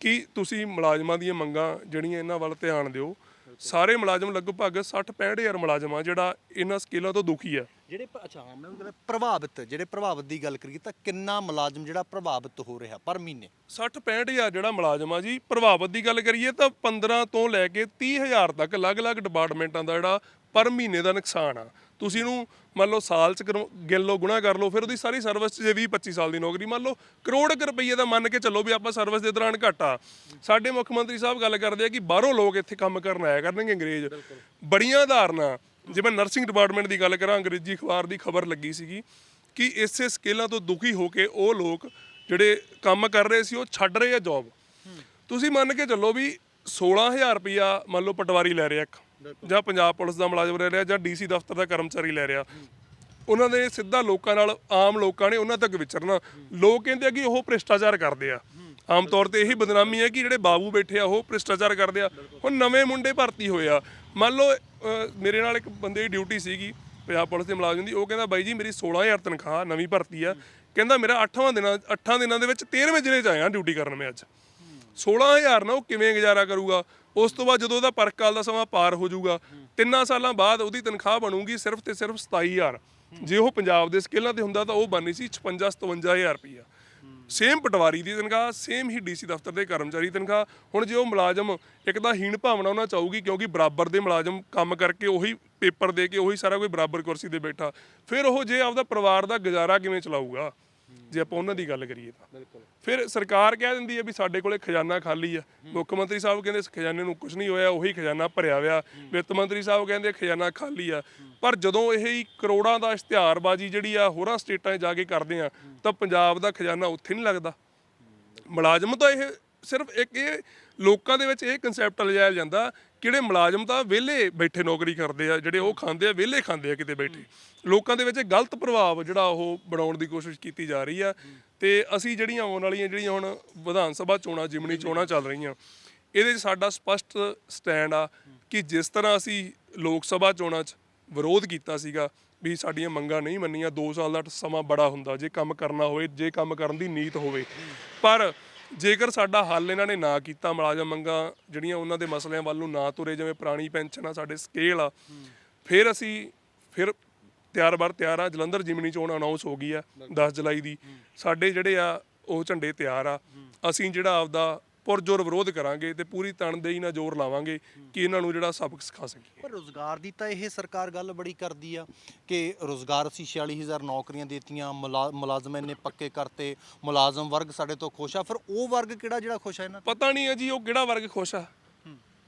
ਕਿ ਤੁਸੀਂ ਮੁਲਾਜ਼ਮਾਂ ਦੀਆਂ ਮੰਗਾਂ ਜਿਹੜੀਆਂ ਇਹਨਾਂ ਵੱਲ ਧਿਆਨ ਦਿਓ। ਸਾਰੇ ਮੁਲਾਜ਼ਮ ਲਗਭਗ 60 ਹਜ਼ਾਰ ਮੁਲਾਜ਼ਮ ਆ ਜਿਹੜਾ ਇਹਨਾਂ ਸਕੇਲਾਂ ਤੋਂ ਦੁਖੀ ਆ। ਜਿਹੜੇ ਪ- ਅੱਛਾ ਹਾਂ ਮੈਂ ਉਹ ਕਹਿੰਦਾ ਪ੍ਰਭਾਵਿਤ ਜਿਹੜੇ ਪ੍ਰਭਾਵਿਤ ਦੀ ਗੱਲ ਕਰੀਏ ਤਾਂ ਕਿੰਨਾ ਮੁਲਾਜ਼ਮ ਜਿਹੜਾ ਪ੍ਰਭਾਵਿਤ ਹੋ ਰਿਹਾ ਪਰ ਮਹੀਨੇ? 60 65000 ਜਿਹੜਾ ਮੁਲਾਜ਼ਮ ਆ ਜੀ ਪ੍ਰਭਾਵਿਤ ਦੀ ਗੱਲ ਕਰੀਏ ਤਾਂ 15 ਤੋਂ ਲੈ ਕੇ 30000 ਤੱਕ ਅਲੱਗ-ਅਲੱਗ ਡਿਪਾਰਟਮੈਂਟਾਂ ਦਾ ਜਿਹੜਾ ਪਰ ਮਹੀਨੇ ਦਾ ਨੁਕਸਾਨ ਆ। ਤੁਸੀਂ ਇਹਨੂੰ ਮੰਨ ਲਓ ਸਾਲ ਚ ਕਰੋ- ਗਿਣ ਲਓ, ਗੁਣਾ ਕਰ ਲਓ, ਫਿਰ ਉਹਦੀ ਸਾਰੀ ਸਰਵਿਸ 'ਚ ਜੇ 20 25 ਸਾਲ ਦੀ ਨੌਕਰੀ, ਮੰਨ ਲਓ ਕਰੋੜ ਕੁ ਰੁਪਈਏ ਦਾ ਮੰਨ ਕੇ ਚੱਲੋ ਵੀ ਆਪਾਂ ਸਰਵਿਸ ਦੇ ਦੌਰਾਨ ਘਾਟਾ ਸਾਡੇ ਮੁੱਖ ਮੰਤਰੀ ਸਾਹਿਬ ਗੱਲ ਕਰਦੇ ਆ ਕਿ ਬਾਹਰੋਂ ਲੋਕ ਇੱਥੇ ਕੰਮ ਕਰਨ ਆਇਆ ਕਰਨਗੇ ਅੰਗਰੇਜ਼। ਬੜੀਆਂ ਉਦਾਹਰਨਾਂ ਮੈਂ ਨਰਸਿੰਗ ਡਿਪਾਰਟਮੈਂਟ ਦੀ ਗੱਲ ਕਰਾਂ, ਅੰਗਰੇਜ਼ੀ ਅਖਬਾਰ ਦੀ ਖਬਰ ਲੱਗੀ ਸੀਗੀ ਕਿ ਇਸੇ ਸਕੇਲਾਂ ਤੋਂ ਦੁਖੀ ਹੋ ਕੇ ਉਹ ਲੋਕ ਜਿਹੜੇ ਕੰਮ ਕਰ ਰਹੇ ਸੀ, ਉਹ ਛੱਡ ਰਹੇ ਆ ਜੌਬ ਤੁਸੀਂ ਮੰਨ ਕੇ ਚੱਲੋ ਵੀ 16000 ਰੁਪਇਆ ਮੰਨ ਲਓ ਪਟਵਾਰੀ ਲੈ ਰਿਹਾ ਇੱਕ। ਜਾਂ ਪੰਜਾਬ ਪੁਲਿਸ ਦਾ ਮੁਲਾਜ਼ਮ ਲੈ ਰਿਹਾ ਜਾਂ ਡੀਸੀ ਦਫ਼ਤਰ ਦਾ ਕਰਮਚਾਰੀ ਲੈ ਰਿਹਾ। ਉਹਨਾਂ ਨੇ ਸਿੱਧਾ ਲੋਕਾਂ ਨਾਲ, ਆਮ ਲੋਕਾਂ ਨੇ ਉਹਨਾਂ ਤੱਕ ਵਿਚਰਨਾ। ਲੋਕ ਕਹਿੰਦੇ ਆ ਕਿ ਉਹ ਭ੍ਰਿਸ਼ਟਾਚਾਰ ਕਰਦੇ ਆ। ਆਮ ਤੌਰ ਤੇ ਇਹੀ ਬਦਨਾਮੀ ਹੈ ਕਿ ਜਿਹੜੇ ਬਾਬੂ ਬੈਠੇ ਆ, ਉਹ ਭ੍ਰਿਸ਼ਟਾਚਾਰ ਕਰਦੇ ਆ। ਹੁਣ ਨਵੇਂ ਮੁੰਡੇ ਭਰਤੀ ਹੋਏ ਆ। ਮੰਨ ਲਓ ਮੇਰੇ ਨਾਲ ਇੱਕ ਬੰਦੇ ਦੀ ਡਿਊਟੀ ਸੀਗੀ, ਪੰਜਾਬ ਪੁਲਿਸ ਦੇ ਮੁਲਾਜ਼ਮ ਦੀ। ਉਹ ਕਹਿੰਦਾ, ਬਾਈ ਜੀ, ਮੇਰੀ 16000 ਤਨਖਾਹ, ਨਵੀਂ ਭਰਤੀ ਆ। ਕਹਿੰਦਾ, ਮੇਰਾ 8ਵਾਂ ਦਿਨਾਂ 8 ਦਿਨਾਂ ਦੇ ਵਿੱਚ 13ਵੇਂ ਜ਼ਿਲ੍ਹੇ 'ਚ ਆਇਆ ਡਿਊਟੀ ਕਰਨ ਮੈਂ ਅੱਜ। 16000 ਨਾਲ ਉਹ ਕਿਵੇਂ ਗੁਜ਼ਾਰਾ ਕਰੂਗਾ? ਉਸ ਤੋਂ ਬਾਅਦ ਜਦੋਂ ਉਹਦਾ ਪਰਕਾਲ ਦਾ ਸਮਾਂ ਪਾਰ ਹੋ ਜਾਊਗਾ, ਤਿੰਨਾਂ ਸਾਲਾਂ ਬਾਅਦ ਉਹਦੀ ਤਨਖਾਹ ਬਣੂਗੀ ਸਿਰਫ ਤੇ ਸਿਰਫ 27000 ਜੇ ਉਹ ਪੰਜਾਬ ਦੇ ਸਕੇਲਾਂ ਤੇ ਹੁੰਦਾ ਤਾਂ ਉਹ ਬਣਨੀ ਸੀ 56 57000 ਰੁਪਈਆ। ਸੇਮ ਪਟਵਾਰੀ ਦੀ ਤਨਖਾਹ, ਸੇਮ ਹੀ ਡੀਸੀ ਦਫ਼ਤਰ ਦੇ ਕਰਮਚਾਰੀ ਦੀ ਤਨਖਾਹ। ਹੁਣ ਜੇ ਉਹ ਮੁਲਾਜ਼ਮ ਇੱਕ ਤਾਂ ਹੀਣ ਭਾਵਨਾ ਉਹਨਾਂ ਚਾਹੂਗੀ ਕਿਉਂਕਿ ਬਰਾਬਰ ਦੇ ਮੁਲਾਜ਼ਮ ਕੰਮ ਕਰਕੇ ਉਹੀ ਪੇਪਰ ਦੇ ਕੇ ਉਹੀ ਸਾਰਾ ਕੋਈ ਬਰਾਬਰ ਕੁਰਸੀ ਤੇ ਬੈਠਾ। ਫਿਰ ਉਹ ਜੇ ਆਪਦਾ ਪਰਿਵਾਰ ਦਾ ਗੁਜ਼ਾਰਾ ਕਿਵੇਂ ਚਲਾਊਗਾ? ਜੇ ਆਪਾਂ ਉਹਨਾਂ ਦੀ ਗੱਲ ਕਰੀਏ ਤਾਂ। ਫਿਰ ਸਰਕਾਰ ਕਹਿ ਦਿੰਦੀ ਹੈ ਵੀ ਸਾਡੇ ਕੋਲੇ ਖਜ਼ਾਨਾ ਖਾਲੀ ਆ। ਮੁੱਖ ਮੰਤਰੀ ਸਾਹਿਬ ਕਹਿੰਦੇ ਇਸ ਖਜ਼ਾਨੇ ਨੂੰ ਕੁਝ ਨਹੀਂ ਹੋਇਆ ਉਹੀ ਖਜ਼ਾਨਾ ਭਰਿਆ ਹੋਇਆ। ਵਿੱਤ ਮੰਤਰੀ ਸਾਹਿਬ ਕਹਿੰਦੇ ਖਜ਼ਾਨਾ ਖਾਲੀ ਆ। ਪਰ ਜਦੋਂ ਇਹ ਹੀ ਕਰੋੜਾਂ ਦਾ ਇਸ਼ਤਿਹਾਰਬਾਜ਼ੀ ਜਿਹੜੀ ਆ ਹੋਰਾਂ ਸਟੇਟਾਂ 'ਚ ਜਾ ਕੇ ਕਰਦੇ ਆ ਤਾਂ ਪੰਜਾਬ ਦਾ ਖਜ਼ਾਨਾ ਉੱਥੇ ਨਹੀਂ ਲੱਗਦਾ। ਮੁਲਾਜ਼ਮ ਤਾਂ ਇਹ ਸਿਰਫ ਇੱਕ ਇਹ ਲੋਕਾਂ ਦੇ ਵਿੱਚ ਇਹ ਕਨਸੈਪਟ ਲਿਜਾਇਆ ਜਾਂਦਾ ਕਿਹੜੇ ਮੁਲਾਜ਼ਮ ਤਾਂ ਵਿਹਲੇ ਬੈਠੇ ਨੌਕਰੀ ਕਰਦੇ ਆ, ਜਿਹੜੇ ਉਹ ਖਾਂਦੇ ਆ, ਵਿਹਲੇ ਖਾਂਦੇ ਆ ਕਿਤੇ ਬੈਠੇ। ਲੋਕਾਂ ਦੇ ਵਿੱਚ ਇਹ ਗਲਤ ਪ੍ਰਭਾਵ ਜਿਹੜਾ ਉਹ ਬਣਾਉਣ ਦੀ ਕੋਸ਼ਿਸ਼ ਕੀਤੀ ਜਾ ਰਹੀ ਆ। ਤੇ ਅਸੀਂ ਜਿਹੜੀਆਂ ਆਉਣ ਵਾਲੀਆਂ, ਜਿਹੜੀਆਂ ਹੁਣ ਵਿਧਾਨ ਸਭਾ ਚੋਣਾਂ, ਜਿਮਨੀ ਚੋਣਾਂ ਚੱਲ ਰਹੀਆਂ, ਇਹਦੇ 'ਚ ਸਾਡਾ ਸਪਸ਼ਟ ਸਟੈਂਡ ਆ ਕਿ ਜਿਸ ਤਰ੍ਹਾਂ ਅਸੀਂ ਲੋਕ ਸਭਾ ਚੋਣਾਂ 'ਚ ਵਿਰੋਧ ਕੀਤਾ ਸੀਗਾ ਵੀ ਸਾਡੀਆਂ ਮੰਗਾਂ ਨਹੀਂ ਮੰਨੀਆਂ 2 ਸਾਲ ਦਾ ਸਮਾਂ ਬੜਾ ਹੁੰਦਾ, ਜੇ ਕੰਮ ਕਰਨਾ ਹੋਵੇ, ਜੇ ਕੰਮ ਕਰਨ ਦੀ ਨੀਤ ਹੋਵੇ। ਪਰ ਜੇਕਰ ਸਾਡਾ ਹੱਲ ਇਹਨਾਂ ਨੇ ਨਾ ਕੀਤਾ, ਮੁਲਾਜ਼ਮ ਮੰਗਾਂ ਜਿਹੜੀਆਂ ਉਹਨਾਂ ਦੇ ਮਸਲਿਆਂ ਵੱਲ ਨੂੰ ਨਾ ਤੁਰੇ, ਜਿਵੇਂ ਪੁਰਾਣੀ ਪੈਨਸ਼ਨ ਆ, ਸਾਡੇ ਸਕੇਲ ਆ, ਫਿਰ ਅਸੀਂ ਫਿਰ ਤਿਆਰ ਬਰ ਤਿਆਰ ਆ, ਜਲੰਧਰ ਜਿਮਨੀ ਚੋਣ ਅਨਾਉਂਸ ਹੋ ਗਈ ਆ 10 ਜੁਲਾਈ ਦੀ। ਸਾਡੇ ਜਿਹੜੇ ਆ, ਉਹ ਝੰਡੇ ਤਿਆਰ ਆ। ਅਸੀਂ ਜਿਹੜਾ ਆਪਦਾ ਪੁਰਜੋਰ ਵਿਰੋਧ ਕਰਾਂਗੇ ਤੇ ਪੂਰੀ ਤਨਦੇਹੀ ਨਾਲ ਜ਼ੋਰ ਲਾਵਾਂਗੇ ਕਿ ਇਹਨਾਂ ਨੂੰ ਜਿਹੜਾ ਸਬਕ ਸਿਖਾ ਸਕੀਏ। ਪਰ ਰੋਜ਼ਗਾਰ ਦੀ ਤਾਂ ਇਹ ਸਰਕਾਰ ਗੱਲ ਬੜੀ ਕਰਦੀ ਆ ਕਿ ਰੋਜ਼ਗਾਰ ਅਸੀਂ 46000 ਨੌਕਰੀਆਂ ਦਿੱਤੀਆਂ ਮੁਲਾ- ਮੁਲਾਜ਼ਮ ਇੰਨੇ ਪੱਕੇ ਕਰਤੇ ਮੁਲਾਜ਼ਮ ਵਰਗ ਸਾਡੇ ਤੋਂ ਖੁਸ਼ ਆ ਫਿਰ ਉਹ ਵਰਗ ਕਿਹੜਾ ਜਿਹੜਾ ਖੁਸ਼ ਆ ਇਹਨਾਂ ਤੋਂ? ਪਤਾ ਨਹੀਂ ਹੈ ਜੀ ਉਹ ਕਿਹੜਾ ਵਰਗ ਖੁਸ਼ ਆ?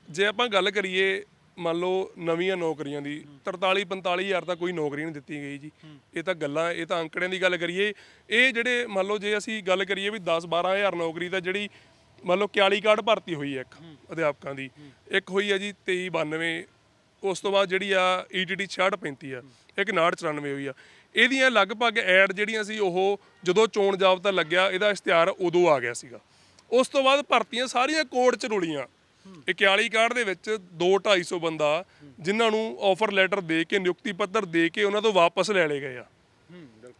ਜੇ ਆਪਾਂ ਗੱਲ ਕਰੀਏ ਮੰਨ ਲਓ ਨਵੀਆਂ ਨੌਕਰੀਆਂ ਦੀ 43 45 ਹਜ਼ਾਰ ਤਾਂ ਕੋਈ ਨੌਕਰੀ ਨਹੀਂ ਦਿੱਤੀ ਗਈ ਜੀ। ਇਹ ਤਾਂ ਗੱਲਾਂ ਇਹ ਤਾਂ ਅੰਕੜਿਆਂ ਦੀ ਗੱਲ ਕਰੀਏ। ਇਹ ਜਿਹੜੇ ਮੰਨ ਲਓ ਜੇ ਅਸੀਂ ਗੱਲ ਕਰੀਏ ਵੀ 10 12 ਹਜ਼ਾਰ ਨੌਕਰੀ ਤਾਂ ਜਿਹੜੀ ਮੰਨ ਲਓ 41 ਕਾਰਡ ਭਰਤੀ ਹੋਈ ਹੈ ਇੱਕ ਅਧਿਆਪਕਾਂ ਦੀ। ਇੱਕ ਹੋਈ ਹੈ ਜੀ 23 92 ਉਸ ਤੋਂ ਬਾਅਦ ਜਿਹੜੀ ਆ ETT 6635 ਆ ਇੱਕ 5994 ਹੋਈ ਆ। ਇਹਦੀਆਂ ਲਗਭਗ ਐਡ ਜਿਹੜੀਆਂ ਸੀ ਉਹ ਜਦੋਂ ਚੋਣ ਜਾਬਤਾ ਲੱਗਿਆ ਇਹਦਾ ਇਸ਼ਤਿਹਾਰ ਉਦੋਂ ਆ ਗਿਆ ਸੀਗਾ। ਉਸ ਤੋਂ ਬਾਅਦ ਭਰਤੀਆਂ ਸਾਰੀਆਂ ਕੋਰਟ ਚ ਰੁਲੀਆਂ। 41 ਕਾਰਡ ਦੇ ਵਿੱਚ 2 250 ਬੰਦਾ ਜਿਨ੍ਹਾਂ ਨੂੰ ਆਫਰ ਲੈਟਰ ਦੇ ਕੇ ਨਿਯੁਕਤੀ ਪੱਤਰ ਦੇ ਕੇ ਉਹਨਾਂ ਤੋਂ ਵਾਪਸ ਲੈ ਲਏ ਗਏ ਆ।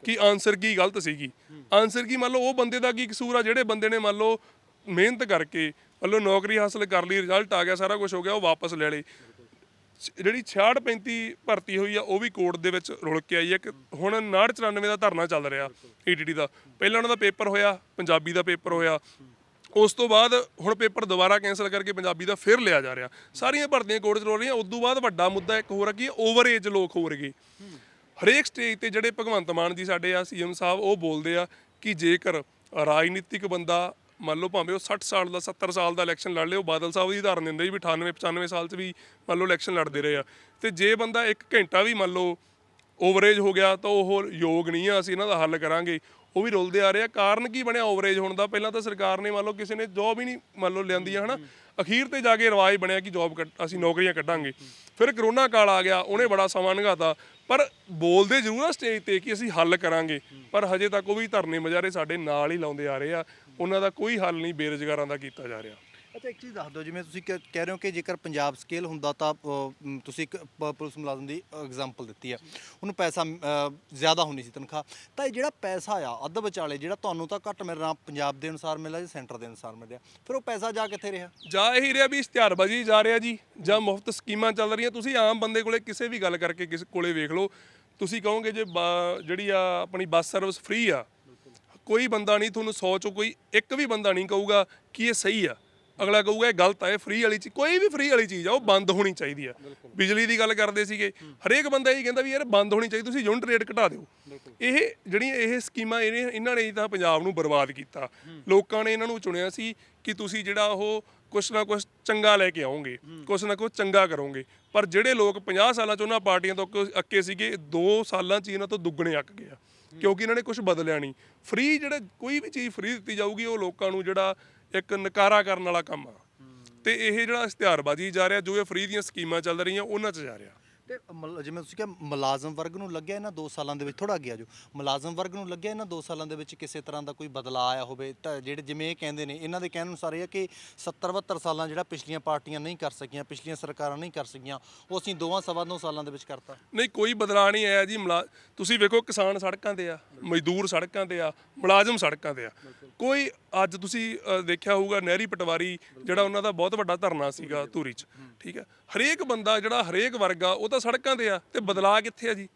ਕਿ ਆਨਸਰ ਕੀ ਗਲਤ ਸੀਗੀ? ਆਨਸਰ ਕੀ ਮੰਨ ਲਓ ਉਹ ਬੰਦੇ ਦਾ ਕੀ ਕਸੂਰ ਆ? ਜਿਹੜੇ ਬੰਦੇ ਨੇ ਮੰਨ ਲਓ ਮਿਹਨਤ ਕਰਕੇ ਮੰਨ ਨੌਕਰੀ ਹਾਸਲ ਕਰ ਲਈ ਰਿਜ਼ਲਟ ਆ ਗਿਆ, ਸਾਰਾ ਕੁਝ ਹੋ ਗਿਆ, ਉਹ ਵਾਪਸ ਲੈ ਲਏ ਜਿਹੜੀ 66 35 ਭਰਤੀ ਹੋਈ ਆ, ਉਹ ਵੀ ਕੋਰਟ ਦੇ ਵਿੱਚ ਰੁਲ ਕੇ ਆਈ ਹੈ ਕਿ ਹੁਣ 59 94 ਦਾ ਧਰਨਾ ਚੱਲ ਰਿਹਾ ਈਟੀਟੀ ਦਾ। ਪਹਿਲਾਂ ਉਹਨਾਂ ਦਾ ਪੇਪਰ ਹੋਇਆ, ਪੰਜਾਬੀ ਦਾ ਪੇਪਰ ਹੋਇਆ। ਉਸ ਤੋਂ ਬਾਅਦ ਹੁਣ ਪੇਪਰ ਦੁਬਾਰਾ ਕੈਨਸਲ ਕਰਕੇ ਪੰਜਾਬੀ ਦਾ ਫਿਰ ਲਿਆ ਜਾ ਰਿਹਾ। ਸਾਰੀਆਂ ਭਰਤੀਆਂ ਕੋਰਟ 'ਚ ਰੁਲ ਰਹੀਆਂ, ਉਸ ਤੋਂ ਬਾਅਦ ਵੱਡਾ ਮੁੱਦਾ ਇੱਕ ਹੋਰ ਆ ਕਿ ਓਵਰ ਏਜ ਲੋਕ ਹੋ ਰਹੇ ਹਰੇਕ ਸਟੇਜ ਤੇ ਜਿਹੜੇ ਭਗਵੰਤ ਮਾਨ ਜੀ ਸਾਡੇ ਆ ਸੀਐਮ ਸਾਹਿਬ, ਉਹ ਬੋਲਦੇ ਆ ਕਿ ਜੇਕਰ ਰਾਜਨੀਤਿਕ ਬੰਦਾ ਮੰਨ ਲਓ ਭਾਵੇਂ ਉਹ 60 ਸਾਲ ਦਾ 70 ਸਾਲ ਦਾ ਇਲੈਕਸ਼ਨ ਲੜ ਲੇ ਉਹ ਬਾਦਲ ਸਾਹਿਬ ਦੀ ਧਾਰਨ ਦਿੰਦੇ ਸੀ ਵੀ 98 95 ਸਾਲ 'ਚ ਵੀ ਮੰਨ ਲਓ ਇਲੈਕਸ਼ਨ ਲੜਦੇ ਰਹੇ ਆ। ਤੇ ਜੇ ਬੰਦਾ ਇੱਕ ਘੰਟਾ ਵੀ ਮੰਨ ਲਓ ਓਵਰੇਜ ਹੋ ਗਿਆ ਤਾਂ ਉਹ ਯੋਗ ਨਹੀਂ ਆ, ਅਸੀਂ ਇਹਨਾਂ ਦਾ ਹੱਲ ਕਰਾਂਗੇ। ਉਹ ਵੀ ਰੁਲਦੇ ਆ ਰਹੇ ਆ। ਕਾਰਨ ਕੀ ਬਣਿਆ ਓਵਰੇਜ ਹੋਣ ਦਾ? ਪਹਿਲਾਂ ਤਾਂ ਸਰਕਾਰ ਨੇ ਮੰਨ ਲਓ ਕਿਸੇ ਨੇ ਜੌਬ ਹੀ ਨਹੀਂ ਮੰਨ ਲਓ ਲਿਆਂਦੀ ਆ, ਹਨਾ? ਅਖੀਰ ਤੇ ਜਾ ਕੇ ਰਿਵਾਜ ਬਣਿਆ ਕਿ ਜੌਬ ਅਸੀਂ ਨੌਕਰੀਆਂ ਕੱਢਾਂਗੇ। ਫਿਰ ਕਰੋਨਾ ਕਾਲ ਆ ਗਿਆ, ਉਹਨੇ ਬੜਾ ਸਮਾਂ ਲੰਘਾਤਾ। ਪਰ ਬੋਲਦੇ ਜ਼ਰੂਰ ਆ ਸਟੇਜ ਤੇ ਕਿ ਅਸੀਂ ਹੱਲ ਕਰਾਂਗੇ। ਪਰ ਹਜੇ ਤੱਕ ਉਹ ਵੀ ਧਰਨੇ ਮਜਾਰੇ ਸਾਡੇ ਨਾਲ ਹੀ ਲਾਉਂਦੇ ਆ ਰਹੇ ਆ। ਉਹਨਾਂ ਦਾ ਕੋਈ ਹੱਲ ਨਹੀਂ ਬੇਰੁਜ਼ਗਾਰਾਂ ਦਾ ਕੀਤਾ ਜਾ ਰਿਹਾ। ਅੱਛਾ ਇੱਕ ਚੀਜ਼ ਦੱਸ ਦਿਓ ਜਿਵੇਂ ਤੁਸੀਂ ਕਹਿ ਕਹਿ ਰਹੇ ਹੋ ਕਿ ਜੇਕਰ ਪੰਜਾਬ ਸਕੇਲ ਹੁੰਦਾ ਤਾਂ ਅ, ਮ, ਤੁਸੀਂ ਇੱਕ ਪ- ਪੁਲਿਸ ਮੁਲਾਜ਼ਮ ਦੀ ਐਗਜ਼ਾਮਪਲ ਦਿੱਤੀ ਆ ਉਹਨੂੰ ਪੈਸਾ ਅ, ਜ਼ਿਆਦਾ ਹੋਣੀ ਸੀ ਤਨਖਾਹ। ਤਾਂ ਇਹ ਜਿਹੜਾ ਪੈਸਾ ਆ ਅੱਧ ਵਿਚਾਲੇ ਜਿਹੜਾ ਤੁਹਾਨੂੰ ਤਾਂ ਘੱਟ ਮਿਲ ਰਿਹਾ ਪੰਜਾਬ ਦੇ ਅਨੁਸਾਰ ਮਿਲ ਰਿਹਾ ਜਾਂ ਸੈਂਟਰ ਦੇ ਅਨੁਸਾਰ ਮਿਲ ਰਿਹਾ ਫਿਰ ਉਹ ਪੈਸਾ ਜਾ ਕਿੱਥੇ ਰਿਹਾ? ਜਾ ਇਹੀ ਰਿਹਾ ਵੀ ਇਸ਼ਤਿਹਾਰਬਾਜ਼ੀ ਜਾ ਰਿਹਾ ਜੀ ਜਾਂ ਮੁਫਤ ਸਕੀਮਾਂ ਚੱਲ ਰਹੀਆਂ। ਤੁਸੀਂ ਆਮ ਬੰਦੇ ਕੋਲੇ ਕਿਸੇ ਵੀ ਗੱਲ ਕਰਕੇ ਕਿਸੇ ਕੋਲੇ ਵੇਖ ਲਓ। ਤੁਸੀਂ ਕਹੋਗੇ ਜੇ ਬਾ- ਜਿਹੜੀ ਆ ਆਪਣੀ ਬੱਸ ਸਰਵਿਸ ਫ੍ਰੀ ਆ ਕੋਈ ਬੰਦਾ ਨਹੀਂ ਤੁਹਾਨੂੰ 100 ਚੋਂ ਕੋਈ ਇੱਕ ਵੀ ਬੰਦਾ ਨਹੀਂ ਕਹੂਗਾ ਕਿ ਇਹ ਸਹੀ ਆ। ਅਗਲਾ ਕਹੂਗਾ ਇਹ ਗਲਤ ਆ ਇਹ ਫ੍ਰੀ ਵਾਲੀ ਚੀਜ਼ ਕੋਈ ਵੀ ਫ੍ਰੀ ਵਾਲੀ ਚੀਜ਼ ਆ ਉਹ ਬੰਦ ਹੋਣੀ ਚਾਹੀਦੀ ਆ। ਬਿਜਲੀ ਦੀ ਗੱਲ ਕਰਦੇ ਸੀਗੇ ਹਰੇਕ ਬੰਦਾ ਇਹ ਕਹਿੰਦਾ ਵੀ ਯਾਰ ਬੰਦ ਹੋਣੀ ਚਾਹੀਦੀ ਤੁਸੀਂ ਯੂਨਿਟ ਰੇਟ ਘਟਾ ਦਿਓ। ਇਹ ਜਿਹੜੀਆਂ ਇਹ ਸਕੀਮਾਂ ਇਹਨੇ ਇਹਨਾਂ ਨੇ ਤਾਂ ਪੰਜਾਬ ਨੂੰ ਬਰਬਾਦ ਕੀਤਾ। ਲੋਕਾਂ ਨੇ ਇਹਨਾਂ ਨੂੰ ਚੁਣਿਆ ਸੀ ਕਿ ਤੁਸੀਂ ਜਿਹੜਾ ਉਹ ਕੁਛ ਨਾ ਕੁਛ ਚੰਗਾ ਲੈ ਕੇ ਆਓਗੇ ਕੁਛ ਨਾ ਕੁਛ ਚੰਗਾ ਕਰੋਗੇ। ਪਰ ਜਿਹੜੇ ਲੋਕ 50 ਸਾਲਾਂ ਚ ਉਹਨਾਂ ਪਾਰਟੀਆਂ ਤੋਂ ਅੱਕ- ਸੀਗੇ 2 ਸਾਲਾਂ ਚ ਇਹਨਾਂ ਤੋਂ ਦੁੱਗਣੇ ਅੱਕ ਗਿਆ ਕਿਉਂਕਿ ਇਹਨਾਂ ਨੇ ਕੁਝ ਬਦਲਿਆ ਨਹੀਂ। ਫ੍ਰੀ ਜਿਹੜਾ ਕੋਈ ਵੀ ਚੀਜ਼ ਫ੍ਰੀ ਦਿੱਤੀ ਜਾਊਗੀ, ਉਹ ਲੋਕਾਂ ਨੂੰ ਜਿਹੜਾ ਇੱਕ ਨਕਾਰਾ ਕਰਨ ਵਾਲਾ ਕੰਮ ਆ। ਤੇ ਇਹ ਜਿਹੜਾ ਇਸ਼ਤਿਹਾਰਬਾਜ਼ੀ ਜਾ ਰਿਹਾ, ਜੋ ਇਹ ਫ੍ਰੀ ਦੀਆਂ ਸਕੀਮਾਂ ਚੱਲ ਰਹੀਆਂ, ਉਹਨਾਂ 'ਚ ਜਾ ਰਿਹਾ। ਤੇ ਮਲ- ਜਿਵੇਂ ਤੁਸੀਂ ਕਿਹਾ, ਮੁਲਾਜ਼ਮ ਵਰਗ ਨੂੰ ਲੱਗਿਆ ਇਹਨਾਂ 2 ਸਾਲਾਂ ਦੇ ਵਿੱਚ ਥੋੜਾ ਅੱਗੇ ਆ ਜਾਓ। ਮੁਲਾਜ਼ਮ ਵਰਗ ਨੂੰ ਲੱਗਿਆ ਇਹਨਾਂ 2 ਸਾਲਾਂ ਦੇ ਵਿੱਚ ਕਿਸੇ ਤਰ੍ਹਾਂ ਦਾ ਕੋਈ ਬਦਲਾਅ ਆਇਆ ਹੋਵੇ, ਤਾਂ ਜਿਹੜੇ, ਜਿਵੇਂ ਇਹ ਕਹਿੰਦੇ ਨੇ, ਇਹਨਾਂ ਦੇ ਕਹਿਣ ਅਨੁਸਾਰ ਇਹ ਹੈ ਕਿ 70 72 ਸਾਲਾਂ ਜਿਹੜਾ ਪਿਛਲੀਆਂ ਪਾਰਟੀਆਂ ਨਹੀਂ ਕਰ ਸਕੀਆਂ, ਪਿਛਲੀਆਂ ਸਰਕਾਰਾਂ ਨਹੀਂ ਕਰ ਸਕੀਆਂ, ਉਹ ਅਸੀਂ ਦੋਵਾਂ ਸਵਾ ਦੋ ਸਾਲਾਂ ਦੇ ਵਿੱਚ ਕਰਤਾ। ਨਹੀਂ, ਕੋਈ ਬਦਲਾਅ ਨਹੀਂ ਆਇਆ ਜੀ, ਮੁਲਾ- ਤੁਸੀਂ ਵੇਖੋ ਕਿਸਾਨ ਸੜਕਾਂ ਤੇ ਆ, ਮਜ਼ਦੂਰ ਸੜਕਾਂ ਤੇ ਆ, ਮੁਲਾਜ਼ਮ ਸੜਕਾਂ ਤੇ ਆ। ਕੋਈ ਅੱਜ ਤੁਸੀਂ ਅ, ਦੇਖਿਆ ਹੋਊਗਾ ਨਹਿਰੀ ਪਟਵਾਰੀ ਜਿਹੜਾ ਉਹਨਾਂ ਦਾ ਬਹੁਤ ਵੱਡਾ ਧਰਨਾ ਸੀਗਾ ਧੂਰੀ 'ਚ ਠੀਕ ਹੈ? ਹਰੇਕ ਬੰਦਾ ਜਿਹੜਾ ਹਰੇਕ ਵਰਗਾ ਉਹ ਤਾਂ ਸੜਕਾਂ ਤੇ ਆ ਤੇ ਬਦਲਾਅ ਕਿੱਥੇ ਆ ਜੀ?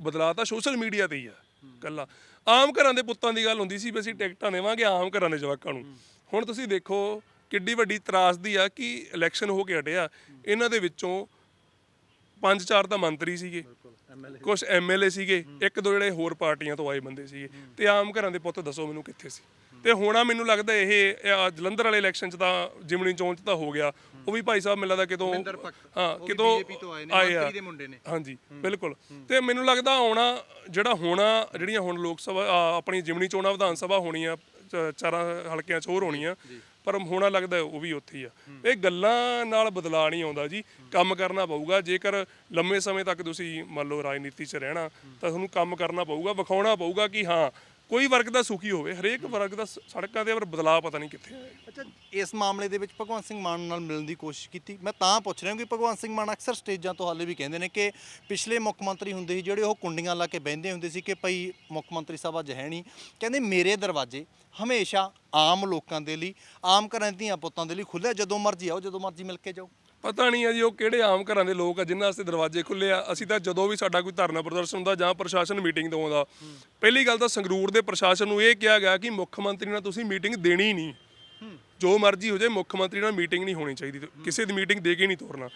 ਬਦਲਾਅ ਤਾਂ ਸੋਸ਼ਲ ਮੀਡੀਆ ਤੇ ਹੀ ਆ ਕੱਲਾ ਆਮ ਘਰਾਂ ਦੇ ਪੁੱਤਾਂ ਦੀ ਗੱਲ ਹੁੰਦੀ ਸੀ ਵੀ ਅਸੀਂ ਟਿਕਟਾਂ ਦੇਵਾਂਗੇ ਆਮ ਘਰਾਂ ਦੇ ਜਵਾਕਾਂ ਨੂੰ। ਹੁਣ ਤੁਸੀਂ ਦੇਖੋ ਕਿੱਡੀ ਵੱਡੀ ਤਰਾਸਦੀ ਆ ਕਿ ਇਲੈਕਸ਼ਨ ਹੋ ਕੇ ਹਟਿਆ। ਇਹਨਾਂ ਦੇ ਵਿੱਚੋਂ ਪੰਜ ਚਾਰ ਤਾਂ ਮੰਤਰੀ ਸੀਗੇ। ਕੁਝ ਐਮਐਲਏ ਸੀਗੇ ਇੱਕ ਦੋ ਜਿਹੜੇ ਹੋਰ ਪਾਰਟੀਆਂ ਤੋਂ ਆਏ ਬੰਦੇ ਸੀਗੇ। ਤੇ ਆਮ ਘਰਾਂ ਦੇ ਪੁੱਤ ਦੱਸੋ ਮੈਨੂੰ ਕਿੱਥੇ ਸੀ? ਤੇ ਹੋਣਾ ਮੈਨੂੰ ਲੱਗਦਾ ਇਹ ਇਹ ਆਹ ਜਲੰਧਰ ਵਾਲੇ ਇਲੈਕਸ਼ਨ 'ਚ ਤਾਂ ਜਿਮਣੀ ਚੋਣ 'ਚ ਤਾਂ ਹੋ ਗਿਆ। ਉਹ ਵੀ ਭਾਈ ਸਾਹਿਬ ਮੈਨੂੰ ਲੱਗਦਾ ਕਿਤੋਂ ਹਾਂ ਕਿਤੋਂ ਆਏ ਆ। ਮੁੰਡੇ ਨੇ। ਹਾਂਜੀ ਬਿਲਕੁਲ। ਤੇ ਮੈਨੂੰ ਲੱਗਦਾ ਆਉਣਾ ਜਿਹੜਾ ਹੋਣਾ ਜਿਹੜੀਆਂ ਹੁਣ ਲੋਕ ਸਭਾ ਆ, ਆਪਣੀ ਜਿਮਣੀ ਚੋਣਾਂ ਵਿਧਾਨ ਸਭਾ ਹੋਣੀਆਂ ਚ- ਚਾਰਾਂ ਹਲਕਿਆਂ 'ਚ ਹੋਰ ਹੋਣੀਆਂ ਪਰ ਹੋਣਾ ਲੱਗਦਾ ਉਹ ਵੀ ਉੱਥੇ ਹੀ ਆ। ਇਹ ਗੱਲਾਂ ਨਾਲ ਬਦਲਾ ਨਹੀਂ ਆਉਂਦਾ ਜੀ। ਕੰਮ ਕਰਨਾ ਪਊਗਾ ਜੇਕਰ ਲੰਮੇ ਸਮੇਂ ਤੱਕ ਤੁਸੀਂ ਮੰਨ ਲਓ ਰਾਜਨੀਤੀ 'ਚ ਰਹਿਣਾ ਤਾਂ ਤੁਹਾਨੂੰ ਕੰਮ ਕਰਨਾ ਪਊਗਾ ਵਿਖਾਉਣਾ ਪਊਗਾ ਕਿ ਹਾਂ ਕੋਈ ਵਰਗ ਦਾ ਸੁਖੀ ਹੋਵੇ, ਹਰੇਕ ਵਰਗ ਦਾ ਸ- ਸੜਕਾਂ ਤੇ ਪਰ ਬਦਲਾਅ ਪਤਾ ਨਹੀਂ ਕਿੱਥੇ ਆਇਆ। ਅੱਛਾ, ਇਸ ਮਾਮਲੇ ਦੇ ਵਿੱਚ ਭਗਵੰਤ ਸਿੰਘ ਮਾਨ ਨਾਲ ਮਿਲਣ ਦੀ ਕੋਸ਼ਿਸ਼ ਕੀਤੀ। ਮੈਂ ਤਾਂ ਪੁੱਛ ਰਿਹਾ ਕਿ ਭਗਵੰਤ ਸਿੰਘ ਮਾਨ ਅਕਸਰ ਸਟੇਜਾਂ ਤੋਂ ਹਾਲੇ ਵੀ ਕਹਿੰਦੇ ਨੇ ਕਿ ਪਿਛਲੇ ਮੁੱਖ ਮੰਤਰੀ ਹੁੰਦੇ ਸੀ ਜਿਹੜੇ ਉਹ ਕੁੰਡੀਆਂ ਲਾ ਕੇ ਬਹਿੰਦੇ ਹੁੰਦੇ ਸੀ ਕਿ ਭਈ ਮੁੱਖ ਮੰਤਰੀ ਸਾਹਿਬ ਅੱਜ ਹੈ ਨਹੀਂ। ਕਹਿੰਦੇ ਮੇਰੇ ਦਰਵਾਜ਼ੇ ਹਮੇਸ਼ਾ ਆਮ ਲੋਕਾਂ ਦੇ ਲਈ, ਆਮ ਘਰਾਂ ਦੀਆਂ ਪੁੱਤਾਂ ਦੇ ਲਈ ਖੁੱਲੇ ਜਦੋਂ ਮਰਜ਼ੀ ਆਓ, ਜਦੋਂ ਮਰਜ਼ੀ ਮਿਲ ਕੇ ਜਾਓ। ਪਤਾ ਨਹੀਂ ਆ ਜੀ ਉਹ ਕਿਹੜੇ ਆਮ ਘਰਾਂ ਦੇ ਲੋਕ ਆ, ਜਿਨ੍ਹਾਂ ਵਾਸਤੇ ਦਰਵਾਜ਼ੇ ਖੁੱਲੇ ਆ। ਅਸੀਂ ਤਾਂ ਜਦੋਂ ਵੀ ਸਾਡਾ ਕੋਈ ਧਰਨਾ ਪ੍ਰਦਰਸ਼ਨ ਹੁੰਦਾ ਜਾਂ ਪ੍ਰਸ਼ਾਸਨ ਮੀਟਿੰਗ ਤੋਂ ਆਉਂਦਾ, ਪਹਿਲੀ ਗੱਲ ਤਾਂ ਸੰਗਰੂਰ ਦੇ ਪ੍ਰਸ਼ਾਸਨ ਨੂੰ ਇਹ ਕਿਹਾ ਗਿਆ ਕਿ ਮੁੱਖ ਮੰਤਰੀ ਨਾਲ ਤੁਸੀਂ ਮੀਟਿੰਗ ਦੇਣੀ ਨਹੀਂ। ਜੋ ਮਰਜ਼ੀ ਹੋ ਜਾਏ ਮੁੱਖ ਮੰਤਰੀ ਨਾਲ ਮੀਟਿੰਗ ਨਹੀਂ ਹੋਣੀ ਚਾਹੀਦੀ, ਕਿਸੇ ਦੀ ਮੀਟਿੰਗ ਦੇ ਕੇ ਨਹੀਂ ਤੋਰਨਾ।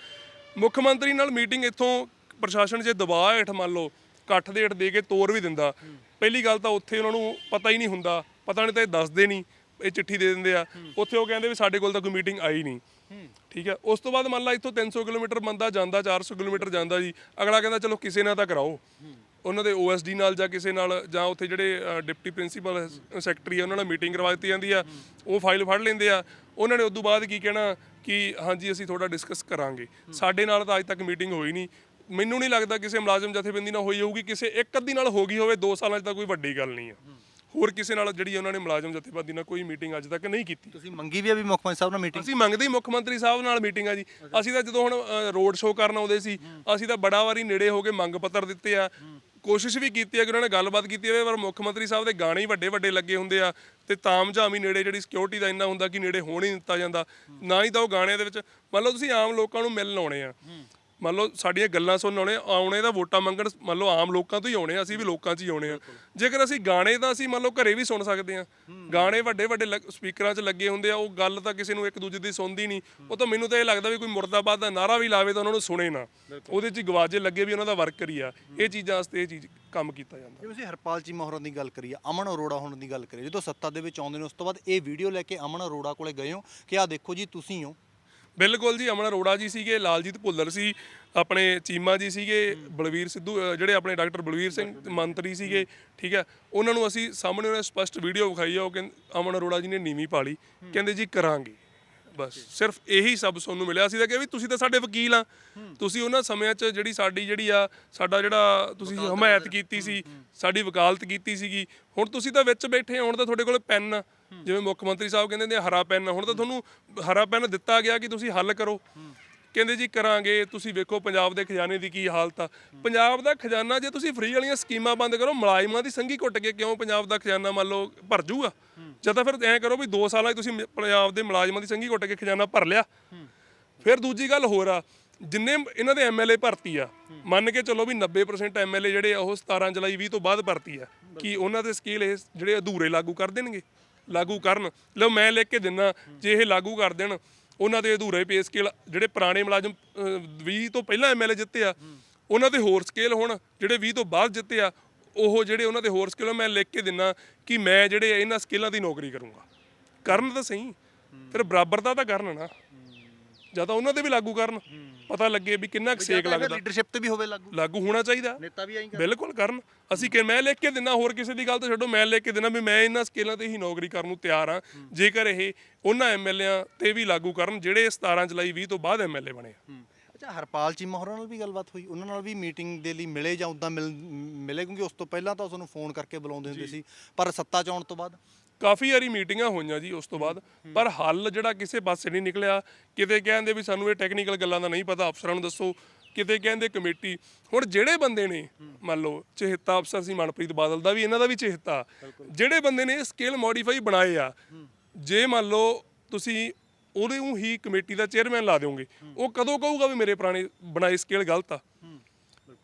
ਮੁੱਖ ਮੰਤਰੀ ਨਾਲ ਮੀਟਿੰਗ ਇੱਥੋਂ ਪ੍ਰਸ਼ਾਸਨ ਜੇ ਦਬਾਅ ਹੇਠ ਮੰਨ ਲਓ, ਇਕੱਠ ਦੇ ਹੇਠ ਦੇ ਕੇ ਤੋਰ ਵੀ ਦਿੰਦਾ, ਪਹਿਲੀ ਗੱਲ ਤਾਂ ਉੱਥੇ ਉਹਨਾਂ ਨੂੰ ਪਤਾ ਹੀ ਨਹੀਂ ਹੁੰਦਾ, ਪਤਾ ਨਹੀਂ ਤਾਂ ਇਹ ਦੱਸਦੇ ਨਹੀਂ, ਇਹ ਚਿੱਠੀ ਦੇ ਦਿੰਦੇ ਆ। ਉੱਥੇ ਉਹ ਕਹਿੰਦੇ ਵੀ ਸਾਡੇ ਕੋਲ ਤਾਂ ਕੋਈ ਮੀਟਿੰਗ ਆਈ ਨਹੀਂ। ਠੀਕ ਹੈ। ਉਸ ਤੋਂ ਬਾਅਦ ਮੰਨ ਲਾ ਇੱਥੋਂ 300 ਕਿਲੋਮੀਟਰ ਬੰਦਾ ਜਾਂਦਾ 400 ਕਿਲੋਮੀਟਰ ਜਾਂਦਾ ਜੀ। ਅਗਲਾ ਕਹਿੰਦਾ, ਚਲੋ, ਕਿਸੇ ਨਾਲ ਤਾਂ ਕਰਾਓ। ਉਹਨਾਂ ਦੇ ਓਐਸਡੀ ਨਾਲ ਜਾਂ ਕਿਸੇ ਨਾਲ, ਜਾਂ ਉੱਥੇ ਜਿਹੜੇ ਡਿਪਟੀ ਪ੍ਰਿੰਸੀਪਲ ਸੈਕਟਰੀ ਆ, ਉਹਨਾਂ ਨਾਲ ਮੀਟਿੰਗ ਕਰਵਾ ਦਿੱਤੀ ਜਾਂਦੀ ਆ। ਉਹ ਫਾਈਲ ਫੜ ਲੈਂਦੇ ਆ। ਉਹਨਾਂ ਨੇ ਉਸ ਤੋਂ ਬਾਅਦ ਕੀ ਕਹਿਣਾ ਕਿ, ਹਾਂਜੀ, ਅਸੀਂ ਥੋੜਾ ਡਿਸਕਸ ਕਰਾਂਗੇ। ਸਾਡੇ ਨਾਲ ਤਾਂ ਅੱਜ ਤੱਕ ਮੀਟਿੰਗ ਹੋਈ ਨਹੀਂ। ਮੈਨੂੰ ਨਹੀਂ ਲੱਗਦਾ ਕਿਸੇ ਮੁਲਾਜ਼ਮ ਜਥੇਬੰਦੀ ਨਾਲ ਹੋਈ ਹੋਊਗੀ। ਕਿਸੇ ਇੱਕ ਅੱਧੀ ਨਾਲ ਹੋ ਗਈ ਹੋਵੇ 2 ਸਾਲਾਂ 'ਚ ਤਾਂ ਕੋਈ ਵੱਡੀ ਗੱਲ ਨਹੀਂ ਆ। ਹੋਰ ਕਿਸੇ ਨਾਲ ਜਿਹੜੀ ਉਹਨਾਂ ਨੇ ਮੁਲਾਜ਼ਮ ਜਥੇਬੰਦੀ ਨਾਲ ਕੋਈ ਮੀਟਿੰਗ ਅੱਜ ਤੱਕ ਨਹੀਂ ਕੀਤੀ। ਤੁਸੀਂ ਮੰਗੀ ਵੀ ਆ ਵੀ ਮੁੱਖ ਮੰਤਰੀ ਸਾਹਿਬ ਨਾਲ ਮੀਟਿੰਗ ਅਸੀਂ ਮੰਗਦੇ ਹੀ ਮੁੱਖ ਮੰਤਰੀ ਸਾਹਿਬ ਨਾਲ ਮੀਟਿੰਗ ਆ ਜੀ। ਅਸੀਂ ਤਾਂ ਜਦੋਂ ਹੁਣ ਰੋਡ ਸ਼ੋਅ ਕਰਨ ਆਉਂਦੇ ਸੀ ਅਸੀਂ ਤਾਂ ਬੜਾ ਵਾਰੀ ਨੇੜੇ ਹੋ ਕੇ ਮੰਗ ਪੱਤਰ ਦਿੱਤੇ ਆ। ਕੋਸ਼ਿਸ਼ ਵੀ ਕੀਤੀ ਹੈ ਕਿ ਉਹਨਾਂ ਨੇ ਗੱਲਬਾਤ ਕੀਤੀ ਹੋਵੇ ਪਰ ਮੁੱਖ ਮੰਤਰੀ ਸਾਹਿਬ ਦੇ ਗਾਣੇ ਹੀ ਵੱਡੇ ਵੱਡੇ ਲੱਗੇ ਹੁੰਦੇ ਆ ਤੇ ਤਾਮਝਾਮੀ ਨੇੜੇ ਜਿਹੜੀ ਸਿਕਿਉਰਿਟੀ ਦਾ ਇੰਨਾ ਹੁੰਦਾ ਕਿ ਨੇੜੇ ਹੋਣ ਹੀ ਦਿੱਤਾ ਜਾਂਦਾ। ਨਾ ਹੀ ਤਾਂ ਉਹ ਗਾਣਿਆਂ ਦੇ ਵਿੱਚ ਮੰਨ ਲਓ ਤੁਸੀਂ ਆਮ ਲੋਕਾਂ ਨੂੰ ਮਿਲਣ ਆਉਣੇ ਆ। ਮੰਨ ਲਓ ਸਾਡੀਆਂ ਗੱਲਾਂ ਸੁਣਨ ਆਉਣੇ ਆਉਣੇ ਤਾਂ ਵੋਟਾਂ ਮੰਗਣ ਮੰਨ ਲਓ ਆਮ ਲੋਕਾਂ ਤੋਂ ਹੀ ਆਉਣੇ ਆ, ਅਸੀਂ ਵੀ ਲੋਕਾਂ 'ਚ ਹੀ ਆਉਣੇ ਆ। ਜੇਕਰ ਅਸੀਂ ਗਾਣੇ ਤਾਂ ਅਸੀਂ ਮੰਨ ਲਓ ਘਰੇ ਵੀ ਸੁਣ ਸਕਦੇ ਆ। ਗਾਣੇ ਵੱਡੇ ਵੱਡੇ ਸਪੀਕਰਾਂ 'ਚ ਲੱਗੇ ਹੁੰਦੇ ਆ ਉਹ ਗੱਲ ਤਾਂ ਕਿਸੇ ਨੂੰ ਇੱਕ ਦੂਜੇ ਦੀ ਸੁਣਦੀ ਨਹੀਂ। ਉਹ ਤਾਂ ਮੈਨੂੰ ਤਾਂ ਇਹ ਲੱਗਦਾ ਵੀ ਕੋਈ ਮੁਰਦਾਬਾਦ ਦਾ ਨਾਰਾ ਵੀ ਲਾਵੇ ਤਾਂ ਉਹਨਾਂ ਨੂੰ ਸੁਣੇ ਨਾ। ਉਹਦੇ 'ਚ ਗਵਾਜੇ ਲੱਗੇ ਵੀ ਉਹਨਾਂ ਦਾ ਵਰਕਰ ਹੀ ਆ। ਇਹ ਚੀਜ਼ਾਂ ਵਾਸਤੇ ਇਹ ਚੀਜ਼ ਕੰਮ ਕੀਤਾ ਜਾਂਦਾ। ਜਿਵੇਂ ਅਸੀਂ ਹਰਪਾਲ ਚੀਮਾ ਹੋਰਾਂ ਦੀ ਗੱਲ ਕਰੀਏ ਅਮਨ ਅਰੋੜਾ ਹੋਣ ਦੀ ਗੱਲ ਕਰੀਏ ਜਦੋਂ ਸੱਤਾ ਦੇ ਵਿੱਚ ਆਉਂਦੇ ਨੇ ਉਸ ਤੋਂ ਬਾਅਦ ਇਹ ਵੀਡੀਓ ਲੈ ਕੇ ਅਮਨ ਅਰੋੜਾ ਕੋਲੇ ਗਏ ਹੋ ਕਿ ਆ ਦੇਖੋ ਜੀ ਤੁਸੀਂ ਹੋ। ਬਿਲਕੁਲ ਜੀ ਅਮਨ ਅਰੋੜਾ ਜੀ ਸੀਗੇ ਲਾਲਜੀਤ ਭੁੱਲਰ ਸੀ ਆਪਣੇ ਚੀਮਾ ਜੀ ਸੀਗੇ ਬਲਵੀਰ ਸਿੱਧੂ ਅ, ਜਿਹੜੇ ਆਪਣੇ ਡਾਕਟਰ ਬਲਵੀਰ ਸਿੰਘ ਮੰਤਰੀ ਸੀਗੇ ਠੀਕ ਹੈ। ਉਹਨਾਂ ਨੂੰ ਅਸੀਂ ਸਾਹਮਣੇ ਉਹਨੇ ਸਪਸ਼ਟ ਵੀਡੀਓ ਵਿਖਾਈ ਆ ਉਹ ਕਹਿੰਦੇ ਅਮਨ ਅਰੋੜਾ ਜੀ ਨੇ ਨੀਵੀਂ ਪਾਲੀ ਕਹਿੰਦੇ ਜੀ ਕਰਾਂਗੇ। ਬਸ ਸਿਰਫ ਇਹੀ ਸਭ ਸਾਨੂੰ ਮਿਲਿਆ। ਸੀ ਤਾਂ ਕਿ ਵੀ ਤੁਸੀਂ ਤਾਂ ਸਾਡੇ ਵਕੀਲ ਆ। ਤੁਸੀਂ ਉਹਨਾਂ ਸਮਿਆਂ 'ਚ ਜਿਹੜੀ ਸਾਡੀ ਜਿਹੜੀ ਆ ਸਾਡਾ ਜਿਹੜਾ ਤੁਸੀਂ ਹਮਾਇਤ ਕੀਤੀ ਸੀ ਸਾਡੀ ਵਕਾਲਤ ਕੀਤੀ ਸੀਗੀ ਹੁਣ ਤੁਸੀਂ ਤਾਂ ਵਿੱਚ ਬੈਠੇ ਹੋ, ਹੁਣ ਤਾਂ ਤੁਹਾਡੇ ਕੋਲ ਪੈਨ ਆ। ਜਿਵੇਂ ਮੁੱਖ ਮੰਤਰੀ ਸਾਹਿਬ ਕਹਿੰਦੇ ਨੇ ਹਰਾ ਪੈਨ, ਹੁਣ ਤਾਂ ਤੁਹਾਨੂੰ ਹਰਾ ਪੈਨ ਦਿੱਤਾ ਗਿਆ ਕਿ ਤੁਸੀਂ ਹੱਲ ਕਰੋ। ਕਹਿੰਦੇ ਜੀ ਕਰਾਂਗੇ, ਤੁਸੀਂ ਵੇਖੋ ਪੰਜਾਬ ਦੇ ਖਜ਼ਾਨੇ ਦੀ ਕੀ ਹਾਲਤ ਆ। ਪੰਜਾਬ ਦਾ ਖਜ਼ਾਨਾ ਜੇ ਤੁਸੀਂ ਫ੍ਰੀ ਵਾਲੀਆਂ ਸਕੀਮਾਂ ਬੰਦ ਕਰੋ, ਮੁਲਾਜ਼ਮਾਂ ਦੀ ਸੰਗੀ ਘੁੱਟ ਕੇ ਕਿਉਂ ਪੰਜਾਬ ਦਾ ਖਜ਼ਾਨਾ ਮੰਨ ਲਓ ਭਰ ਜੂਗਾ? ਜਾਂ ਤਾਂ ਫਿਰ ਐਂ ਕਰੋ ਵੀ 2 ਸਾਲਾਂ 'ਚ ਤੁਸੀਂ ਪੰਜਾਬ ਦੇ ਮੁਲਾਜ਼ਮਾਂ ਦੀ ਸੰਗੀ ਘੁੱਟ ਕੇ ਖਜ਼ਾਨਾ ਭਰ ਲਿਆ। ਫਿਰ ਦੂਜੀ ਗੱਲ ਹੋਰ ਆ, ਜਿੰਨੇ ਇਹਨਾਂ ਦੇ ਐਮਐਲਏ ਭਰਤੀ ਆ, ਮੰਨ ਕੇ ਚੱਲੋ ਵੀ 90% ਐਮਐਲਏ ਜਿਹੜੇ ਆ, ਉਹ 17 ਜੁਲਾਈ 20 ਤੋਂ ਬਾਅਦ ਭਰਤੀ ਆ। ਕਿ ਉਹਨਾਂ ਦੇ ਸਕੇਲ ਇਹ ਜਿਹੜੇ ਅਧੂਰੇ ਲਾਗੂ ਕਰ ਦੇਣਗੇ? ਲਾਗੂ ਕਰਨ। ਲਓ ਮੈਂ ਲਿਖ ਕੇ ਦਿੰਨਾ ਜੇ ਇਹ ਲਾਗੂ ਕਰ ਦੇਣ ਉਹਨਾਂ ਦੇ ਅਧੂਰੇ ਪੇ ਸਕੇਲ ਜਿਹੜੇ ਪੁਰਾਣੇ ਮੁਲਾਜ਼ਮ ਅਹ, 20 ਤੋਂ ਪਹਿਲਾਂ ਐਮਐਲਏ ਜਿੱਤੇ ਆ ਉਹਨਾਂ ਦੇ ਹੋਰ ਸਕੇਲ ਹੁਣ ਜਿਹੜੇ 20 ਤੋਂ ਬਾਅਦ ਜਿੱਤੇ ਆ ਉਹ ਜਿਹੜੇ ਉਹਨਾਂ ਦੇ ਹੋਰ ਸਕੇਲ ਮੈਂ ਲਿਖ ਕੇ ਦਿੰਨਾ ਕਿ ਮੈਂ ਜਿਹੜੇ ਇਹਨਾਂ ਸਕੇਲਾਂ ਦੀ ਨੌਕਰੀ ਕਰੂੰਗਾ। ਕਰਨ ਤਾਂ ਸਹੀ ਫਿਰ ਬਰਾਬਰਤਾ ਤਾਂ ਕਰਨ ਨਾ। ਜਾਂ ਤਾਂ ਉਹਨਾਂ ਤੇ ਵੀ ਲਾਗੂ ਕਰਨ। ਪਤਾ ਲੱਗੇ ਵੀ ਕਿੰਨਾ ਕੁ ਸੇਕ ਲੱਗਦਾ। ਲੀਡਰਸ਼ਿਪ ਤੇ ਵੀ ਹੋਵੇ ਲਾਗੂ। ਲਾਗੂ ਹੋਣਾ ਚਾਹੀਦਾ। ਨੇਤਾ ਵੀ ਆਈ ਬਿਲਕੁਲ ਕਰਨ। ਅਸੀਂ ਕਿ ਮੈਂ ਲਿਖ ਕੇ ਦਿੰਦਾ ਹੋਰ ਕਿਸੇ ਦੀ ਗੱਲ ਤਾਂ ਛੱਡੋ। ਮੈਂ ਲਿਖ ਕੇ ਦਿੰਦਾ ਵੀ ਮੈਂ ਇਹਨਾਂ ਸਕੇਲਾਂ ਤੇ ਹੀ ਨੌਕਰੀ ਕਰਨ ਨੂੰ ਤਿਆਰ ਹਾਂ। ਜੇਕਰ ਇਹ ਉਹਨਾਂ ਐਮਐਲਏਆਂ ਤੇ ਵੀ ਲਾਗੂ ਕਰਨ ਜਿਹੜੇ 17 ਜੁਲਾਈ 20 ਤੋਂ ਬਾਅਦ ਐਮਐਲਏ ਬਣੇ ਆ। ਅੱਛਾ ਹਰਪਾਲ ਚੀਮਾ ਹੋਰਾਂ ਨਾਲ ਵੀ ਗੱਲਬਾਤ ਹੋਈ? ਉਹਨਾਂ ਨਾਲ ਵੀ ਮੀਟਿੰਗ ਦੇ ਲਈ ਮਿਲੇ ਜਾਂ ਉਦਾਂ ਮਿਲ ਮਿਲੇ? ਕਿਉਂਕਿ ਉਸ ਤੋਂ ਪਹਿਲਾਂ ਤਾਂ ਤੁਹਾਨੂੰ ਫੋਨ ਕਰਕੇ ਬੁਲਾਉਂਦੇ ਹੁੰਦੇ ਸੀ ਪਰ ਸੱਤਾ ਚ ਆਉਣ ਤੋਂ ਬਾਅਦ? ਕਾਫੀ ਵਾਰੀ ਮੀਟਿੰਗਾਂ ਹੋਈਆਂ ਜੀ ਉਸ ਤੋਂ ਬਾਅਦ। ਪਰ ਹੱਲ ਜਿਹੜਾ ਕਿਸੇ ਪਾਸੇ ਨਹੀਂ ਨਿਕਲਿਆ। ਕਿਤੇ ਕਹਿੰਦੇ ਵੀ ਸਾਨੂੰ ਇਹ ਟੈਕਨੀਕਲ ਗੱਲਾਂ ਦਾ ਨਹੀਂ ਪਤਾ ਅਫਸਰਾਂ ਨੂੰ ਦੱਸੋ। ਕਿਤੇ ਕਹਿੰਦੇ ਕਮੇਟੀ। ਹੁਣ ਜਿਹੜੇ ਬੰਦੇ ਨੇ ਮੰਨ ਲਓ ਚਿਹਤਾ ਅਫਸਰ ਸੀ ਮਨਪ੍ਰੀਤ ਬਾਦਲ ਦਾ ਵੀ ਇਹਨਾਂ ਦਾ ਵੀ ਚਿਹਤਾ। ਜਿਹੜੇ ਬੰਦੇ ਨੇ ਸਕੇਲ ਮੋਡੀਫਾਈ ਬਣਾਏ ਆ। ਜੇ ਮੰਨ ਲਓ ਤੁਸੀਂ ਉਹਦੇ ਨੂੰ ਹੀ ਕਮੇਟੀ ਦਾ ਚੇਅਰਮੈਨ ਲਾ ਦਿਓਗੇ। ਉਹ ਕਦੋਂ ਕਹੂਗਾ ਵੀ ਮੇਰੇ ਪੁਰਾਣੇ ਬਣਾਏ ਸਕੇਲ ਗਲਤ ਆ?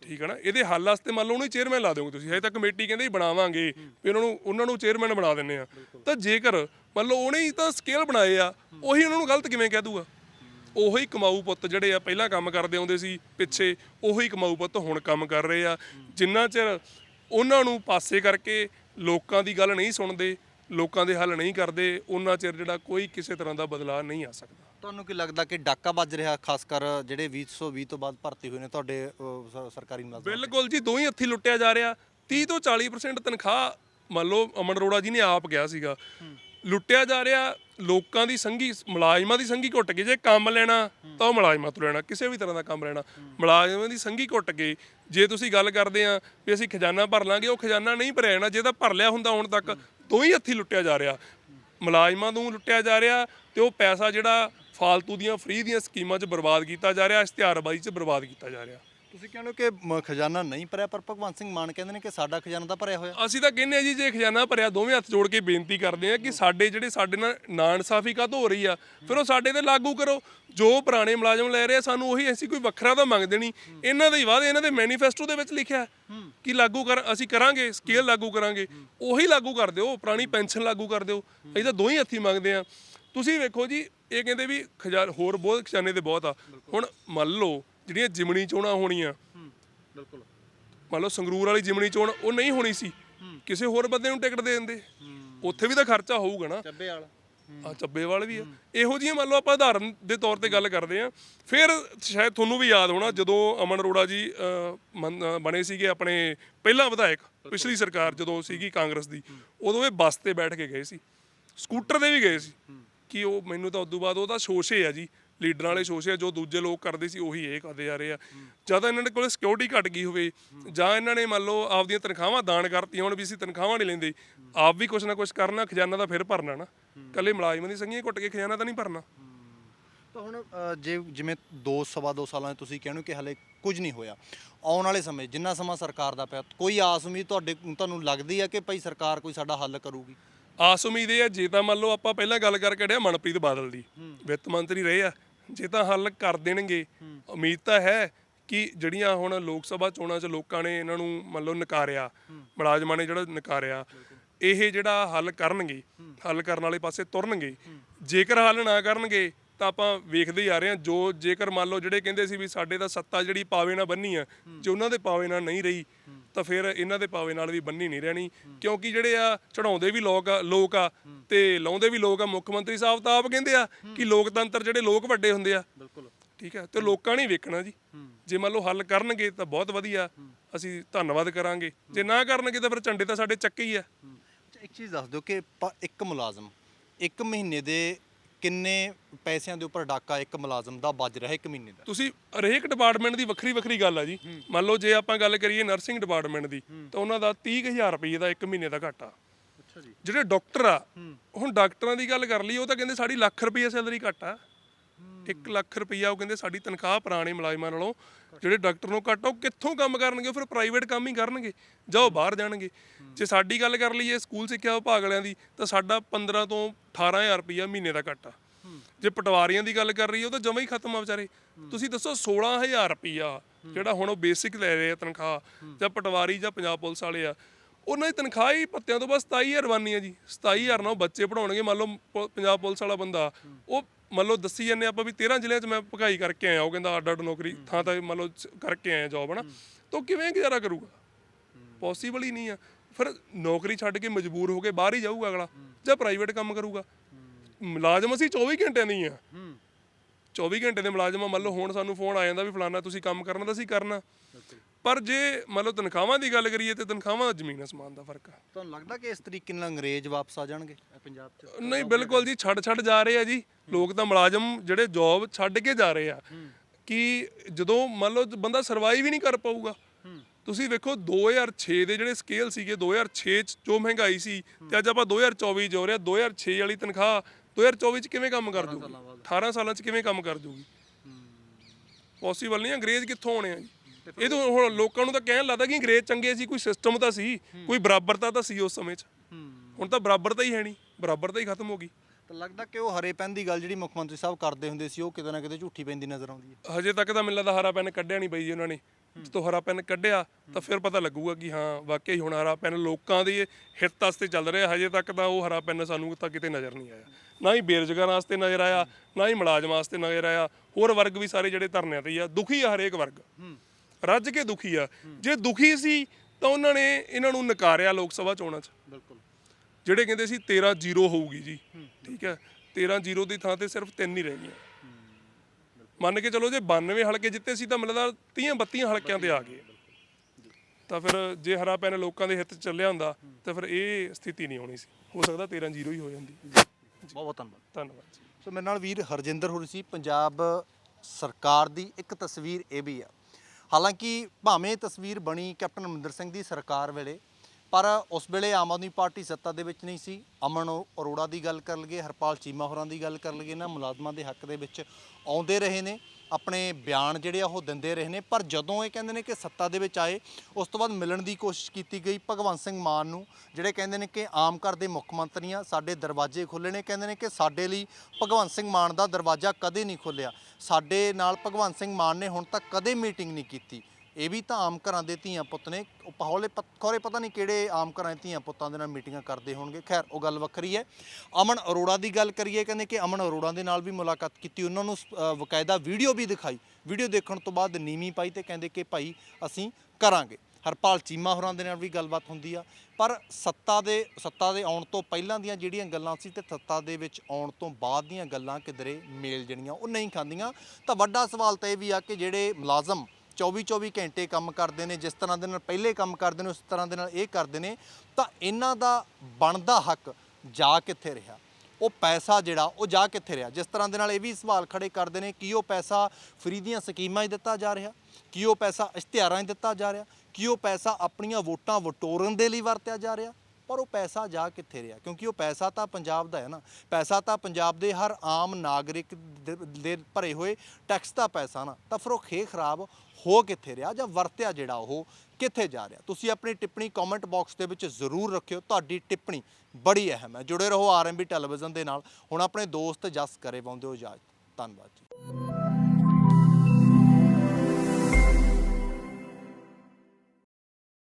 ਠੀਕ ਹੈ ਨਾ? ਇਹਦੇ ਹੱਲ ਵਾਸਤੇ ਮੰਨ ਲਓ ਉਹਨੂੰ ਚੇਅਰਮੈਨ ਲਾ ਦਿਓਗੇ ਤੁਸੀਂ। ਹਜੇ ਤਾਂ ਕਮੇਟੀ ਕਹਿੰਦੇ ਹੀ ਬਣਾਵਾਂਗੇ ਵੀ ਉਹਨਾਂ ਨੂੰ ਉਹਨਾਂ ਨੂੰ ਚੇਅਰਮੈਨ ਬਣਾ ਦਿੰਨੇ ਆ। ਤਾਂ ਜੇਕਰ ਮੰਨ ਲਓ ਉਹਨੇ ਹੀ ਤਾਂ ਸਕੇਲ ਬਣਾਏ ਆ, ਉਹੀ ਉਹਨਾਂ ਨੂੰ ਗਲਤ ਕਿਵੇਂ ਕਹਿ ਦੂਗਾ? ਉਹੀ ਕਮਾਊ ਪੁੱਤ ਜਿਹੜੇ ਆ ਪਹਿਲਾਂ ਕੰਮ ਕਰਦੇ ਆਉਂਦੇ ਸੀ ਪਿੱਛੇ, ਉਹੀ ਕਮਾਊ ਪੁੱਤ ਹੁਣ ਕੰਮ ਕਰ ਰਹੇ ਆ। ਜਿੰਨਾ ਚਿਰ ਉਹਨਾਂ ਨੂੰ ਪਾਸੇ ਕਰਕੇ ਲੋਕਾਂ ਦੀ ਗੱਲ ਨਹੀਂ ਸੁਣਦੇ ਲੋਕਾਂ ਦੇ ਹੱਲ ਨਹੀਂ ਕਰਦੇ ਉਹਨਾਂ ਚਿਰ ਜਿਹੜਾ ਕੋਈ ਕਿਸੇ ਤਰ੍ਹਾਂ ਦਾ ਬਦਲਾਅ ਨਹੀਂ ਆ ਸਕਦਾ। ਤੁਹਾਨੂੰ ਕੀ ਲੱਗਦਾ ਕਿ ਡਾਕਾ ਵੱਜ ਰਿਹਾ ਖਾਸ ਕਰ ਜਿਹੜੇ 2020 ਤੋਂ ਬਾਅਦ ਭਰਤੀ ਹੋਏ ਨੇ ਤੁਹਾਡੇ ਅਹ, ਸ- ਸਰਕਾਰੀ ਮੁਲਾਜ਼ਮ ਬਿਲਕੁਲ ਜੀ ਦੋ ਹੀ ਹੱਥੀ ਲੁੱਟਿਆ ਜਾ ਰਿਹਾ। 30 ਤੋਂ 40% ਤਨਖਾਹ ਮੰਨ ਲਓ ਅਮਨ ਅਰੋੜਾ ਜੀ ਨੇ ਆਪ ਕਿਹਾ ਸੀਗਾ। ਲੁੱਟਿਆ ਜਾ ਰਿਹਾ ਲੋਕਾਂ ਦੀ ਸੰਗੀ ਮੁਲਾਜ਼ਮਾਂ ਦੀ ਸੰਗੀ ਘੁੱਟ ਕੇ ਜੇ ਕੰਮ ਲੈਣਾ ਤਾਂ ਉਹ ਮੁਲਾਜ਼ਮਾਂ ਤੋਂ ਲੈਣਾ ਕਿਸੇ ਵੀ ਤਰ੍ਹਾਂ ਦਾ ਕੰਮ ਲੈਣਾ। ਮੁਲਾਜ਼ਮਾਂ ਦੀ ਸੰਗੀ ਘੁੱਟ ਕੇ ਜੇ ਤੁਸੀਂ ਗੱਲ ਕਰਦੇ ਆ ਵੀ ਅਸੀਂ ਖਜ਼ਾਨਾ ਭਰ ਲਾਂਗੇ ਉਹ ਖਜ਼ਾਨਾ ਨਹੀਂ ਭਰਿਆ ਜਾਣਾ ਜੇ ਤਾਂ ਭਰ ਲਿਆ ਹੁੰਦਾ ਹੁਣ ਤੱਕ ਦੋ ਹੀ ਹੱਥੀ ਲੁੱਟਿਆ ਜਾ ਰਿਹਾ। ਮੁਲਾਜ਼ਮਾਂ ਨੂੰ ਲੁੱਟਿਆ ਜਾ ਰਿਹਾ ਤੇ ਉਹ ਪੈਸਾ ਜਿਹੜਾ ਫਾਲਤੂ ਦੀਆਂ ਫ੍ਰੀ ਦੀਆਂ ਸਕੀਮਾਂ 'ਚ ਬਰਬਾਦ ਕੀਤਾ ਜਾ ਰਿਹਾ ਇਸ਼ਤਿਹਾਰਬਾਜ਼ੀ 'ਚ ਬਰਬਾਦ ਕੀਤਾ ਜਾ ਰਿਹਾ। ਤੁਸੀਂ ਕਹਿੰਦੇ ਹੋ ਕਿ ਮ- ਖਜ਼ਾਨਾ ਨਹੀਂ ਭਰਿਆ, ਪਰ ਭਗਵੰਤ ਸਿੰਘ ਮਾਨ ਕਹਿੰਦੇ ਨੇ ਕਿ ਸਾਡਾ ਖਜ਼ਾਨਾ ਤਾਂ ਭਰਿਆ ਹੋਇਆ। ਅਸੀਂ ਤਾਂ ਕਹਿੰਦੇ ਆ ਜੀ, ਜੇ ਖਜ਼ਾਨਾ ਭਰਿਆ, ਦੋਵੇਂ ਹੱਥ ਜੋੜ ਕੇ ਬੇਨਤੀ ਕਰਦੇ ਆ ਕਿ ਸਾਡੇ ਜਿਹੜੇ ਸਾਡੇ ਨਾਲ ਨਾ ਇਨਸਾਫੀ ਕਾਹਤੋਂ ਹੋ ਰਹੀ ਆ, ਫਿਰ ਉਹ ਸਾਡੇ ਤੇ ਲਾਗੂ ਕਰੋ। ਜੋ ਪੁਰਾਣੇ ਮੁਲਾਜ਼ਮ ਲੈ ਰਹੇ ਆ, ਸਾਨੂੰ ਉਹੀ ਅਸੀਂ ਕੋਈ ਵੱਖਰਾ ਤਾਂ ਮੰਗਦੇ ਨਹੀਂ ਇਹਨਾਂ ਦੇ ਹੀ ਵਾਅਦੇ, ਇਹਨਾਂ ਦੇ ਮੈਨੀਫੈਸਟੋ ਦੇ ਵਿੱਚ ਲਿਖਿਆ ਹੈ ਕਿ ਲਾਗੂ ਕਰ, ਅਸੀਂ ਕਰਾਂਗੇ ਸਕੇਲ ਲਾਗੂ ਕਰਾਂਗੇ। ਉਹੀ ਲਾਗੂ ਕਰ ਦਿਓ, ਪੁਰਾਣੀ ਪੈਨਸ਼ਨ ਲਾਗੂ ਕਰ ਦਿਓ। ਅਸੀਂ ਤਾਂ ਦੋਵੇਂ ਹੱਥੀ ਮੰਗਦੇ ਆ ਤੁਸੀਂ ਵੇਖੋ ਜੀ, ਇਹ ਕਹਿੰਦੇ ਵੀ ਖਜ਼ਾ, ਹੋਰ ਬਹੁਤ ਖਜ਼ਾਨੇ ਦੇ ਬਹੁਤ ਆ। ਹੁਣ ਮੰਨ ਲਓ ਜਿਹੜੀਆਂ ਜਿਮਣੀ ਚੋਣਾਂ ਹੋਣੀਆਂ ਬਿਲਕੁਲ। ਮੰਨ ਲਓ ਸੰਗਰੂਰ ਵਾਲੀ ਜਿਮਣੀ ਚੋਣ ਉਹ ਨਹੀਂ ਹੋਣੀ ਸੀ। ਕਿਸੇ ਹੋਰ ਬੰਦੇ ਨੂੰ ਟਿਕਟ ਦੇ ਦਿੰਦੇ। ਉੱਥੇ ਵੀ ਤਾਂ ਖਰਚਾ ਹੋਊਗਾ ਨਾ। ਚੱਬੇ ਵਾਲਾ ਆ ਚੱਬੇਵਾਲ ਵੀ ਆ। ਇਹੋ ਜਿਹੀਆਂ ਮੰਨ ਲਓ ਆਪਾਂ ਉਦਾਹਰਨ ਦੇ ਤੌਰ ਤੇ ਗੱਲ ਕਰਦੇ ਆ ਫਿਰ ਸ਼ਾਇਦ ਤੁਹਾਨੂੰ ਵੀ ਯਾਦ ਹੋਣਾ ਜਦੋਂ ਅਮਨ ਅਰੋੜਾ ਜੀ ਬਣੇ ਸੀਗੇ ਆਪਣੇ ਪਹਿਲਾ ਵਿਧਾਇਕ ਪਿਛਲੀ ਸਰਕਾਰ ਜਦੋਂ ਸੀਗੀ ਕਾਂਗਰਸ ਦੀ ਉਦੋਂ ਇਹ ਬੱਸ ਤੇ ਬੈਠ ਕੇ ਗਏ ਸੀ। ਸਕੂਟਰ ਤੇ ਵੀ ਗਏ ਸੀ। ਕਿ ਉਹ ਮੈਨੂੰ ਤਾਂ ਉਦੋਂ ਬਾਅਦ ਉਹਦਾ ਸ਼ੋਸ਼ੇ ਆ ਜੀ। ਲੀਡਰਾਂ ਵਾਲੇ ਸ਼ੋਸ਼ੇ ਜੋ ਦੂਜੇ ਲੋਕ ਕਰਦੇ ਸੀ ਉਹੀ ਇਹ ਕਰਦੇ ਜਾ ਰਹੇ ਆ। ਜਾਂ ਤਾਂ ਇਹਨਾਂ ਦੇ ਕੋਲ ਸਿਕਿਉਰਿਟੀ ਘਟ ਗਈ ਹੋਵੇ ਜਾਂ ਇਹਨਾਂ ਨੇ ਮੰਨ ਲਓ ਆਪਦੀਆਂ ਤਨਖਾਹਾਂ ਦਾਨ ਕਰਤੀਆਂ ਹੁਣ ਵੀ ਅਸੀਂ ਤਨਖਾਹਾਂ ਨਹੀਂ ਲੈਂਦੇ ਆਪ ਵੀ ਕੁਛ ਨਾ ਕੁਛ ਕਰਨਾ ਖਜ਼ਾਨਾ ਤਾਂ ਫਿਰ ਭਰਨਾ ਨਾ। ਕੱਲੇ ਮੁਲਾਜ਼ਮਾਂ ਦੀ ਸੰਗੀਆਂ ਘੁੱਟ ਕੇ ਖਜ਼ਾਨਾ ਤਾਂ ਨਹੀਂ ਭਰਨਾ। ਤਾਂ ਹੁਣ ਜੇ ਜਿਵੇਂ 2 ਸਵਾ 2 ਸਾਲਾਂ ਤੁਸੀਂ ਕਹਿੰਦੇ ਕਿ ਹਲੇ ਕੁਝ ਨਹੀਂ ਹੋਇਆ ਆਉਣ ਵਾਲੇ ਸਮੇਂ ਜਿੰਨਾ ਸਮਾਂ ਸਰਕਾਰ ਦਾ ਪਿਆ ਕੋਈ ਆਸ ਉਮੀਦ ਤੁਹਾਡੇ ਤੁਹਾਨੂੰ ਲੱਗਦੀ ਹੈ ਕਿ ਭਾਈ ਸਰਕਾਰ ਕੋਈ ਸਾਡਾ ਹੱਲ ਕਰੂਗੀ? ਆਸ ਉਮੀਦ ਇਹ ਹੈ ਜੇ ਤਾਂ ਮੰਨ ਲਓ ਆਪਾਂ ਪਹਿਲਾਂ ਗੱਲ ਕਰਕੇ ਹਟਿਆ ਮਨਪ੍ਰੀਤ ਬਾਦਲ ਦੀ ਵਿੱਤ ਮੰਤਰੀ ਰਹੇ ਆ ਜੇ ਤਾਂ ਹੱਲ ਕਰ ਦੇਣਗੇ ਉਮੀਦ ਤਾਂ ਹੈ ਕਿ ਜਿਹੜੀਆਂ ਹੁਣ ਲੋਕ ਸਭਾ ਚੋਣਾਂ 'ਚ ਲੋਕਾਂ ਨੇ ਇਹਨਾਂ ਨੂੰ ਮੰਨ ਲਓ ਨਕਾਰਿਆ ਮੁਲਾਜ਼ਮਾਂ ਨੇ ਜਿਹੜਾ ਨਕਾਰਿਆ ਇਹ ਜਿਹੜਾ ਹੱਲ ਕਰਨਗੇ ਹੱਲ ਕਰਨ ਵਾਲੇ ਪਾਸੇ ਤੁਰਨਗੇ ਜੇਕਰ ਹੱਲ ਨਾ ਕਰਨਗੇ ਤਾਂ ਆਪਾਂ ਵੇਖਦੇ ਹੀ ਆ ਰਹੇ ਹਾਂ ਜੋ ਜੇਕਰ ਮੰਨ ਲਓ ਜਿਹੜੇ ਕਹਿੰਦੇ ਸੀ ਵੀ ਸਾਡੇ ਤਾਂ ਸੱਤਾ ਜਿਹੜੀ ਪਾਵੇ ਨਾਲ ਬੰਨੀ ਆ ਜੇ ਉਹਨਾਂ ਦੇ ਪਾਵੇ ਨਾਲ ਨਹੀਂ ਰਹੀ ਤਾਂ ਫਿਰ ਇਹਨਾਂ ਦੇ ਪਾਵੇ ਨਾਲ ਵੀ ਬੰਨੀ ਨਹੀਂ ਰਹਿਣੀ। ਕਿਉਂਕਿ ਜਿਹੜੇ ਆ ਚੜਾਉਂਦੇ ਵੀ ਲੋਕ ਆ ਲੋਕ ਆ ਤੇ ਲਾਉਂਦੇ ਵੀ ਲੋਕ ਆ ਮੁੱਖ ਮੰਤਰੀ ਸਾਹਿਬ ਤਾਂ ਆਪ ਕਹਿੰਦੇ ਆ ਕਿ ਲੋਕਤੰਤਰ ਜਿਹੜੇ ਲੋਕ ਵੱਡੇ ਹੁੰਦੇ ਆ। ਬਿਲਕੁਲ। ਠੀਕ ਹੈ ਤੇ ਲੋਕਾਂ ਨੇ ਵੇਖਣਾ ਜੀ। ਜੇ ਮੰਨ ਲਓ ਹੱਲ ਕਰਨਗੇ ਤਾਂ ਬਹੁਤ ਵਧੀਆ ਅਸੀਂ ਧੰਨਵਾਦ ਕਰਾਂਗੇ। ਜੇ ਨਾ ਕਰਨਗੇ ਤਾਂ ਫਿਰ ਝੰਡੇ ਤਾਂ ਸਾਡੇ ਚੱਕੇ ਹੀ ਆ। ਇੱਕ ਚੀਜ਼ ਦੱਸ ਦਿਓ ਕਿ ਇੱਕ ਮੁਲਾਜ਼ਮ ਇੱਕ ਮਹੀਨੇ ਦੇ ਕਿੰਨੇ ਪੈਸਿਆਂ ਦੇ ਉੱਪਰ ਡਾਕਾ ਇੱਕ ਮੁਲਾਜ਼ਮ ਦਾ ਵੱਜ ਰਿਹਾ ਇੱਕ ਮਹੀਨੇ ਦਾ? ਤੁਸੀਂ ਹਰੇਕ ਡਿਪਾਰਟਮੈਂਟ ਦੀ ਵੱਖਰੀ ਵੱਖਰੀ ਗੱਲ ਆ ਜੀ। ਮੰਨ ਲਓ ਜੇ ਆਪਾਂ ਗੱਲ ਕਰੀਏ ਨਰਸਿੰਗ ਡਿਪਾਰਟਮੈਂਟ ਦੀ ਤਾਂ ਉਹਨਾਂ ਦਾ 30000 ਰੁਪਏ ਦਾ ਇੱਕ ਮਹੀਨੇ ਦਾ ਘਾਟਾ। ਅੱਛਾ ਜੀ। ਜਿਹੜੇ ਡਾਕਟਰ ਆ ਹੁਣ ਡਾਕਟਰਾਂ ਦੀ ਗੱਲ ਕਰ ਲਈ ਉਹ ਤਾਂ ਕਹਿੰਦੇ ਸਾਡੀ ਲੱਖ ਰੁਪਏ ਸੈਲਰੀ ਘੱਟ ਆ। 1 ਲੱਖ ਰੁਪਈਆ ਉਹ ਕਹਿੰਦੇ ਸਾਡੀ ਤਨਖਾਹ ਪੁਰਾਣੇ ਮੁਲਾਜ਼ਮਾਂ ਨਾਲੋਂ ਜਿਹੜੇ ਡਾਕਟਰ ਨੂੰ ਘੱਟ ਉਹ ਕਿੱਥੋਂ ਕੰਮ ਕਰਨਗੇ? ਫਿਰ ਪ੍ਰਾਈਵੇਟ ਕੰਮ ਹੀ ਕਰਨਗੇ। ਜਾਂ ਉਹ ਬਾਹਰ ਜਾਣਗੇ। ਜੇ ਸਾਡੀ ਗੱਲ ਕਰ ਲਈਏ ਸਕੂਲ ਸਿੱਖਿਆ ਵਿਭਾਗ ਵਾਲਿਆਂ ਦੀ ਤਾਂ ਸਾਡਾ 15 ਤੋਂ 18000 ਰੁਪਈਆ ਮਹੀਨੇ ਦਾ ਘੱਟ ਆ। ਜੇ ਪਟਵਾਰੀਆਂ ਦੀ ਗੱਲ ਕਰ ਰਹੀ ਉਹ ਤਾਂ ਜਮਾ ਹੀ ਖਤਮ ਆ ਵਿਚਾਰੇ। ਤੁਸੀਂ ਦੱਸੋ 16000 ਰੁਪਈਆ ਜਿਹੜਾ ਹੁਣ ਉਹ ਬੇਸਿਕ ਲੈ ਰਹੇ ਆ ਤਨਖਾਹ ਜਾਂ ਪਟਵਾਰੀ ਜਾਂ ਪੰਜਾਬ ਪੁਲਿਸ ਵਾਲੇ ਆ ਉਹਨਾਂ ਦੀ ਤਨਖਾਹ ਹੀ ਪੱਤਿਆਂ ਤੋਂ ਬਸ 27000 ਰਵਾਨੀ ਆ ਜੀ। 27000 ਨਾਲ ਬੱਚੇ ਪੜਾਉਣਗੇ ਮੰਨ ਲਓ ਪੰਜਾਬ ਪੁਲਿਸ ਵਾਲਾ ਬੰਦਾ ਉਹ ਮੰਨ ਲਓ ਦੱਸੀ ਜਾਂਦੇ ਆਪਾਂ ਵੀ 13 ਜ਼ਿਲ੍ਹਿਆਂ 'ਚ ਮੈਂ ਭਗਾਈ ਕਰਕੇ ਆਇਆ ਉਹ ਕਹਿੰਦਾ ਅੱਡ ਅੱਡ ਨੌਕਰੀ ਥਾਂ ਥਾਂ ਮੰਨ ਲਓ ਕਰਕੇ ਆਇਆ ਜੌਬ ਹਨਾ? ਤਾਂ ਕਿਵੇਂ ਗੁਜ਼ਾਰਾ ਕਰੂਗਾ? ਪੋਸੀਬਲ ਹੀ ਨਹੀਂ ਆ। ਫਿਰ ਨੌਕਰੀ ਛੱਡ ਕੇ ਮਜਬੂਰ ਹੋ ਕੇ ਬਾਹਰ ਹੀ ਜਾਊਗਾ ਅਗਲਾ ਜਾਂ ਪ੍ਰਾਈਵੇਟ ਕੰਮ ਕਰੂਗਾ। ਮੁਲਾਜ਼ਮ ਅਸੀਂ 24 ਘੰਟੇ ਨਹੀਂ ਆ। 24 ਘੰਟੇ ਦੇ ਮੁਲਾਜ਼ਮ ਮੰਨ ਲਓ ਹੁਣ ਸਾਨੂੰ ਫੋਨ ਆ ਜਾਂਦਾ ਵੀ ਫਲਾਨਾ ਤੁਸੀਂ ਕੰਮ ਕਰਨਾ ਤਾਂ ਅਸੀਂ ਕਰਨਾ। ਪਰ ਜੇ ਮੰਨ ਲਓ ਤਨਖਾਹਾਂ ਦੀ ਗੱਲ ਕਰੀਏ ਤੇ ਤਨਖਾਹਾਂ ਜ਼ਮੀਨ ਅਸਮਾਨ ਦਾ ਫ਼ਰਕ ਆ ਤੁਹਾਨੂੰ ਲੱਗਦਾ ਕਿ ਇਸ ਤਰੀਕੇ ਨਾਲ ਅੰਗਰੇਜ਼ ਵਾਪਸ ਆ ਜਾਣਗੇ ਪੰਜਾਬ 'ਚ? ਨਹੀਂ ਬਿਲਕੁਲ ਜੀ ਛੱਡ ਛੱਡ ਜਾ ਰਹੇ ਆ ਜੀ। ਲੋਕ ਤਾਂ ਮੁਲਾਜ਼ਮ ਜਿਹੜੇ ਜੌਬ ਛੱਡ ਕੇ ਜਾ ਰਹੇ ਆ। ਕਿ ਜਦੋਂ ਮੰਨ ਲਓ ਬੰਦਾ ਸਰਵਾਈਵ ਹੀ ਨਹੀਂ ਕਰ ਪਾਊਗਾ। ਤੁਸੀਂ ਵੇਖੋ 2006 ਦੇ ਜਿਹੜੇ ਸਕੇਲ ਸੀਗੇ 2006 ਚ ਜੋ ਮਹਿੰਗਾਈ ਸੀ ਤੇ ਅੱਜ ਆਪਾਂ 2024 ਚ ਹੋ ਰਿਹਾ 2006 ਵਾਲੀ ਤਨਖਾਹ 2024 ਚ ਕਿਵੇਂ ਕੰਮ ਕਰ ਜੂਗੀ? 18 ਸਾਲਾਂ ਚ ਕਿਵੇਂ ਕੰਮ ਕਰ ਜੂਗੀ? ਪੋਸੀਬਲ ਨਹੀਂ ਅੰਗਰੇਜ਼ ਕਿੱਥੋਂ ਆਉਣੇ ਆ ਜੀ? ਇਹ ਤਾਂ ਹੁਣ ਲੋਕਾਂ ਨੂੰ ਤਾਂ ਕਹਿਣ ਲੱਗਦਾ ਕਿ ਅੰਗਰੇਜ਼ ਚੰਗੇ ਸੀ ਕੋਈ ਸਿਸਟਮ ਤਾਂ ਸੀ ਕੋਈ ਬਰਾਬਰਤਾ ਤਾਂ ਸੀ ਉਸ ਸਮੇਂ 'ਚ। ਹੁਣ ਤਾਂ ਬਰਾਬਰਤਾ ਹੀ ਹੈ ਨਹੀਂ ਬਰਾਬਰਤਾ ਹੀ ਖਤਮ ਹੋ ਗਈ। ਤਾਂ ਲੱਗਦਾ ਕਿ ਉਹ ਹਰੇ ਪੈਨ ਦੀ ਗੱਲ ਜਿਹੜੀ ਮੁੱਖ ਮੰਤਰੀ ਸਾਹਿਬ ਕਰਦੇ ਹੁੰਦੇ ਸੀ ਉਹ ਕਿਤੇ ਨਾ ਕਿਤੇ ਝੂਠੀ ਪੈਂਦੀ ਨਜ਼ਰ ਆਉਂਦੀ ਹੈ। ਹਜੇ ਤੱਕ ਤਾਂ ਮੈਨੂੰ ਲੱਗਦਾ ਹਰਾ ਪੈਨ ਕੱਢਿਆ ਨਹੀਂ ਬਈ ਜੀ ਉਹਨਾਂ ਨੇ। ਜਦੋਂ ਹਰਾ ਪੈਨ ਕੱਢਿਆ ਤਾਂ ਫਿਰ ਪਤਾ ਲੱਗੂਗਾ ਕਿ ਹਾਂ ਵਾਕਈ ਹੁਣ ਹਰਾ ਪੈਨ ਲੋਕਾਂ ਦੇ ਹਿੱਤ ਵਾਸਤੇ ਚੱਲ ਰਿਹਾ। ਹਜੇ ਤੱਕ ਤਾਂ ਉਹ ਹਰਾ ਪੈਨ ਸਾਨੂੰ ਤਾਂ ਕਿਤੇ ਨਜ਼ਰ ਨਹੀਂ ਆਇਆ। ਨਾ ਹੀ ਬੇਰੁਜ਼ਗਾਰਾਂ ਵਾਸਤੇ ਨਜ਼ਰ ਆਇਆ ਨਾ ਹੀ ਮੁਲਾਜ਼ਮਾਂ ਵਾਸਤੇ ਨਜ਼ਰ ਆਇਆ। ਹੋਰ ਵਰਗ ਵੀ ਸਾਰੇ ਜਿਹੜੇ ਧਰਨਿਆਂ ਤੇ ਆ ਦੁਖੀ ਆ ਹਰੇਕ ਵਰਗ। ਰੱਜ ਕੇ ਦੁਖੀ ਆ। ਜੇ ਦੁਖੀ ਸੀ ਤਾਂ ਉਹਨਾਂ ਨੇ ਇਹਨਾਂ ਨੂੰ ਨਕਾਰਿਆ ਲੋਕ ਸਭਾ ਚੋਣਾਂ 'ਚ। ਬਿਲਕੁਲ। ਜਿਹੜੇ ਕਹਿੰਦੇ ਸੀ 13 ਜ਼ੀਰੋ ਹੋਊਗੀ ਜੀ ਠੀਕ ਹੈ? 13 ਜ਼ੀਰੋ ਦੀ ਥਾਂ ਤੇ ਸਿਰਫ 3 ਹੀ ਰਹਿ ਗਈਆਂ। ਮੰਨ ਕੇ ਚਲੋ ਜੇ 92 ਹਲਕੇ ਜਿੱਤੇ ਸੀ ਤਾਂ ਮਿਲਦਾ 30 32 ਹਲਕਿਆਂ ਤੇ ਆ ਗਏ। ਤਾਂ ਫਿਰ ਜੇ ਹਰਾ ਪੈਨ ਲੋਕਾਂ ਦੇ ਹਿੱਤ ਚੱਲਿਆ ਹੁੰਦਾ ਤਾਂ ਫਿਰ ਇਹ ਸਥਿਤੀ ਨਹੀਂ ਹੋਣੀ ਸੀ। ਹੋ ਸਕਦਾ 13 ਜ਼ੀਰੋ ਹੀ ਹੋ ਜਾਂਦੀ। ਬਹੁਤ ਬਹੁਤ ਧੰਨਵਾਦ। ਧੰਨਵਾਦ ਸੋ ਮੇਰੇ ਨਾਲ ਵੀਰ ਹਰਜਿੰਦਰ ਹੋਰੀ ਸੀ ਪੰਜਾਬ ਸਰਕਾਰ ਦੀ ਇੱਕ ਤਸਵੀਰ ਇਹ ਵੀ ਆ। ਹਾਲਾਂਕਿ ਭਾਵੇਂ ਤਸਵੀਰ ਬਣੀ ਕੈਪਟਨ ਅਮਰਿੰਦਰ ਸਿੰਘ ਦੀ ਸਰਕਾਰ ਵੇਲੇ, ਪਰ ਉਸ ਵੇਲੇ ਆਮ ਆਦਮੀ ਪਾਰਟੀ ਸੱਤਾ ਦੇ ਵਿੱਚ ਨਹੀਂ ਸੀ। ਅਮਨ ਅਰੋੜਾ ਦੀ ਗੱਲ ਕਰ ਲਈਏ, ਹਰਪਾਲ ਚੀਮਾ ਹੋਰਾਂ ਦੀ ਗੱਲ ਕਰ ਲਈਏ ਨਾ ਮੁਲਾਜ਼ਮਾਂ ਦੇ ਹੱਕ ਦੇ ਵਿੱਚ ਆਉਂਦੇ ਰਹੇ ਨੇ। ਆਪਣੇ ਬਿਆਨ ਜਿਹੜੇ ਆ ਉਹ ਦਿੰਦੇ ਰਹੇ ਨੇ, ਪਰ ਜਦੋਂ ਇਹ ਕਹਿੰਦੇ ਨੇ ਕਿ ਸੱਤਾ ਦੇ ਵਿੱਚ ਆਏ, ਉਸ ਤੋਂ ਬਾਅਦ ਮਿਲਣ ਦੀ ਕੋਸ਼ਿਸ਼ ਕੀਤੀ ਗਈ ਭਗਵੰਤ ਸਿੰਘ ਮਾਨ ਨੂੰ, ਜਿਹੜੇ ਕਹਿੰਦੇ ਨੇ ਕਿ ਆਮ ਘਰ ਦੇ ਮੁੱਖ ਮੰਤਰੀ ਆ ਸਾਡੇ ਦਰਵਾਜ਼ੇ ਖੁੱਲੇ ਨੇ, ਕਹਿੰਦੇ ਨੇ ਕਿ ਸਾਡੇ ਲਈ ਭਗਵੰਤ ਸਿੰਘ ਮਾਨ ਦਾ ਦਰਵਾਜ਼ਾ ਕਦੇ ਨਹੀਂ ਖੁੱਲਿਆ ਸਾਡੇ ਨਾਲ ਭਗਵੰਤ ਸਿੰਘ ਮਾਨ ਨੇ ਹੁਣ ਤੱਕ ਕਦੇ ਮੀਟਿੰਗ ਨਹੀਂ ਕੀਤੀ। ਇਹ ਵੀ ਤਾਂ ਆਮ ਘਰਾਂ ਦੇ ਧੀਆਂ ਪੁੱਤ ਨੇ ਉਹ ਪਹੌਲੇ ਖੋਰੇ ਪਤਾ ਨਹੀਂ ਕਿਹੜੇ ਆਮ ਘਰਾਂ ਦੇ ਧੀਆਂ ਪੁੱਤਾਂ ਦੇ ਨਾਲ ਮੀਟਿੰਗਾਂ ਕਰਦੇ ਹੋਣਗੇ। ਖੈਰ ਉਹ ਗੱਲ ਵੱਖਰੀ ਹੈ। ਅਮਨ ਅਰੋੜਾ ਦੀ ਗੱਲ ਕਰੀਏ ਕਹਿੰਦੇ ਕਿ ਅਮਨ ਅਰੋੜਾ ਦੇ ਨਾਲ ਵੀ ਮੁਲਾਕਾਤ ਕੀਤੀ ਉਹਨਾਂ ਨੂੰ ਅ, ਬਕਾਇਦਾ ਵੀਡੀਓ ਵੀ ਦਿਖਾਈ। ਵੀਡੀਓ ਦੇਖਣ ਤੋਂ ਬਾਅਦ ਨੀਵੀਂ ਪਾਈ ਤੇ ਕਹਿੰਦੇ ਕਿ ਭਾਈ ਅਸੀਂ ਕਰਾਂਗੇ। ਹਰਪਾਲ ਚੀਮਾ ਹੋਰਾਂ ਦੇ ਨਾਲ ਵੀ ਗੱਲਬਾਤ ਹੁੰਦੀ ਆ। ਪਰ ਸੱਤਾ ਦੇ ਸੱਤਾ ਦੇ ਆਉਣ ਤੋਂ ਪਹਿਲਾਂ ਦੀਆਂ ਜਿਹੜੀਆਂ ਗੱਲਾਂ ਸੀ ਤੇ ਸੱਤਾ ਦੇ ਵਿੱਚ ਆਉਣ ਤੋਂ ਬਾਅਦ ਦੀਆਂ ਗੱਲਾਂ ਕਿਧਰੇ ਮੇਲ ਜਿਹੜੀਆਂ ਉਹ ਨਹੀਂ ਖਾਂਦੀਆਂ। ਤਾਂ ਵੱਡਾ ਸਵਾਲ ਤਾਂ ਇਹ ਵੀ ਆ ਕਿ ਜਿਹੜੇ ਮੁਲਾਜ਼ਮ 24-24 ਘੰਟੇ ਕੰਮ ਕਰਦੇ ਨੇ, ਜਿਸ ਤਰ੍ਹਾਂ ਦੇ ਨਾਲ ਪਹਿਲੇ ਕੰਮ ਕਰਦੇ ਨੇ, ਉਸ ਤਰ੍ਹਾਂ ਦੇ ਨਾਲ ਇਹ ਕਰਦੇ ਨੇ, ਤਾਂ ਇਹਨਾਂ ਦਾ ਬਣਦਾ ਹੱਕ ਜਾ ਕਿੱਥੇ ਰਿਹਾ? ਉਹ ਪੈਸਾ ਜਿਹੜਾ, ਉਹ ਜਾ ਕਿੱਥੇ ਰਿਹਾ? ਜਿਸ ਤਰ੍ਹਾਂ ਦੇ ਨਾਲ ਇਹ ਵੀ ਸਵਾਲ ਖੜੇ ਕਰਦੇ ਨੇ ਕੀ ਉਹ ਪੈਸਾ ਫਰੀ ਦੀਆਂ ਸਕੀਮਾਂ 'ਚ ਦਿੱਤਾ ਜਾ ਰਿਹਾ? ਕੀ ਉਹ ਪੈਸਾ ਇਸ਼ਤਿਹਾਰਾਂ 'ਚ ਦਿੱਤਾ ਜਾ ਰਿਹਾ? ਕੀ ਉਹ ਪੈਸਾ ਆਪਣੀਆਂ ਵੋਟਾਂ ਵਟੋਰਨ ਦੇ ਲਈ ਵਰਤਿਆ ਜਾ ਰਿਹਾ? ਪਰ ਉਹ ਪੈਸਾ ਜਾ ਕਿੱਥੇ ਰਿਹਾ? ਕਿਉਂਕਿ ਉਹ ਪੈਸਾ ਤਾਂ ਪੰਜਾਬ ਦਾ ਹੈ ਨਾ। ਪੈਸਾ ਤਾਂ ਪੰਜਾਬ ਦੇ ਹਰ ਆਮ ਨਾਗਰਿਕ ਦੇ- ਦੇ ਭਰੇ ਹੋਏ ਟੈਕਸ ਦਾ ਪੈਸਾ ਨਾ। ਤਾਂ ਫਿਰ ਉਹ ਖੇ ਖਰਾਬ ਹੋ ਕਿੱਥੇ ਰਿਹਾ ਜਾਂ ਵਰਤਿਆ ਜਿਹੜਾ ਉਹ ਕਿੱਥੇ ਜਾ ਰਿਹਾ? ਤੁਸੀਂ ਆਪਣੀ ਟਿੱਪਣੀ ਕਮੈਂਟ ਬਾਕਸ ਦੇ ਵਿੱਚ ਜ਼ਰੂਰ ਰੱਖਿਓ। ਤੁਹਾਡੀ ਟਿੱਪਣੀ ਬੜੀ ਅਹਿਮ ਹੈ। ਜੁੜੇ ਰਹੋ ਆਰਐਮਬੀ ਟੈਲੀਵਿਜ਼ਨ ਦੇ ਨਾਲ। ਹੁਣ ਆਪਣੇ ਦੋਸਤ ਜਸ ਕਰੇ ਪਾਉਂਦੇ ਹੋ ਇਜਾਜ਼ਤ। ਧੰਨਵਾਦ ਜੀ।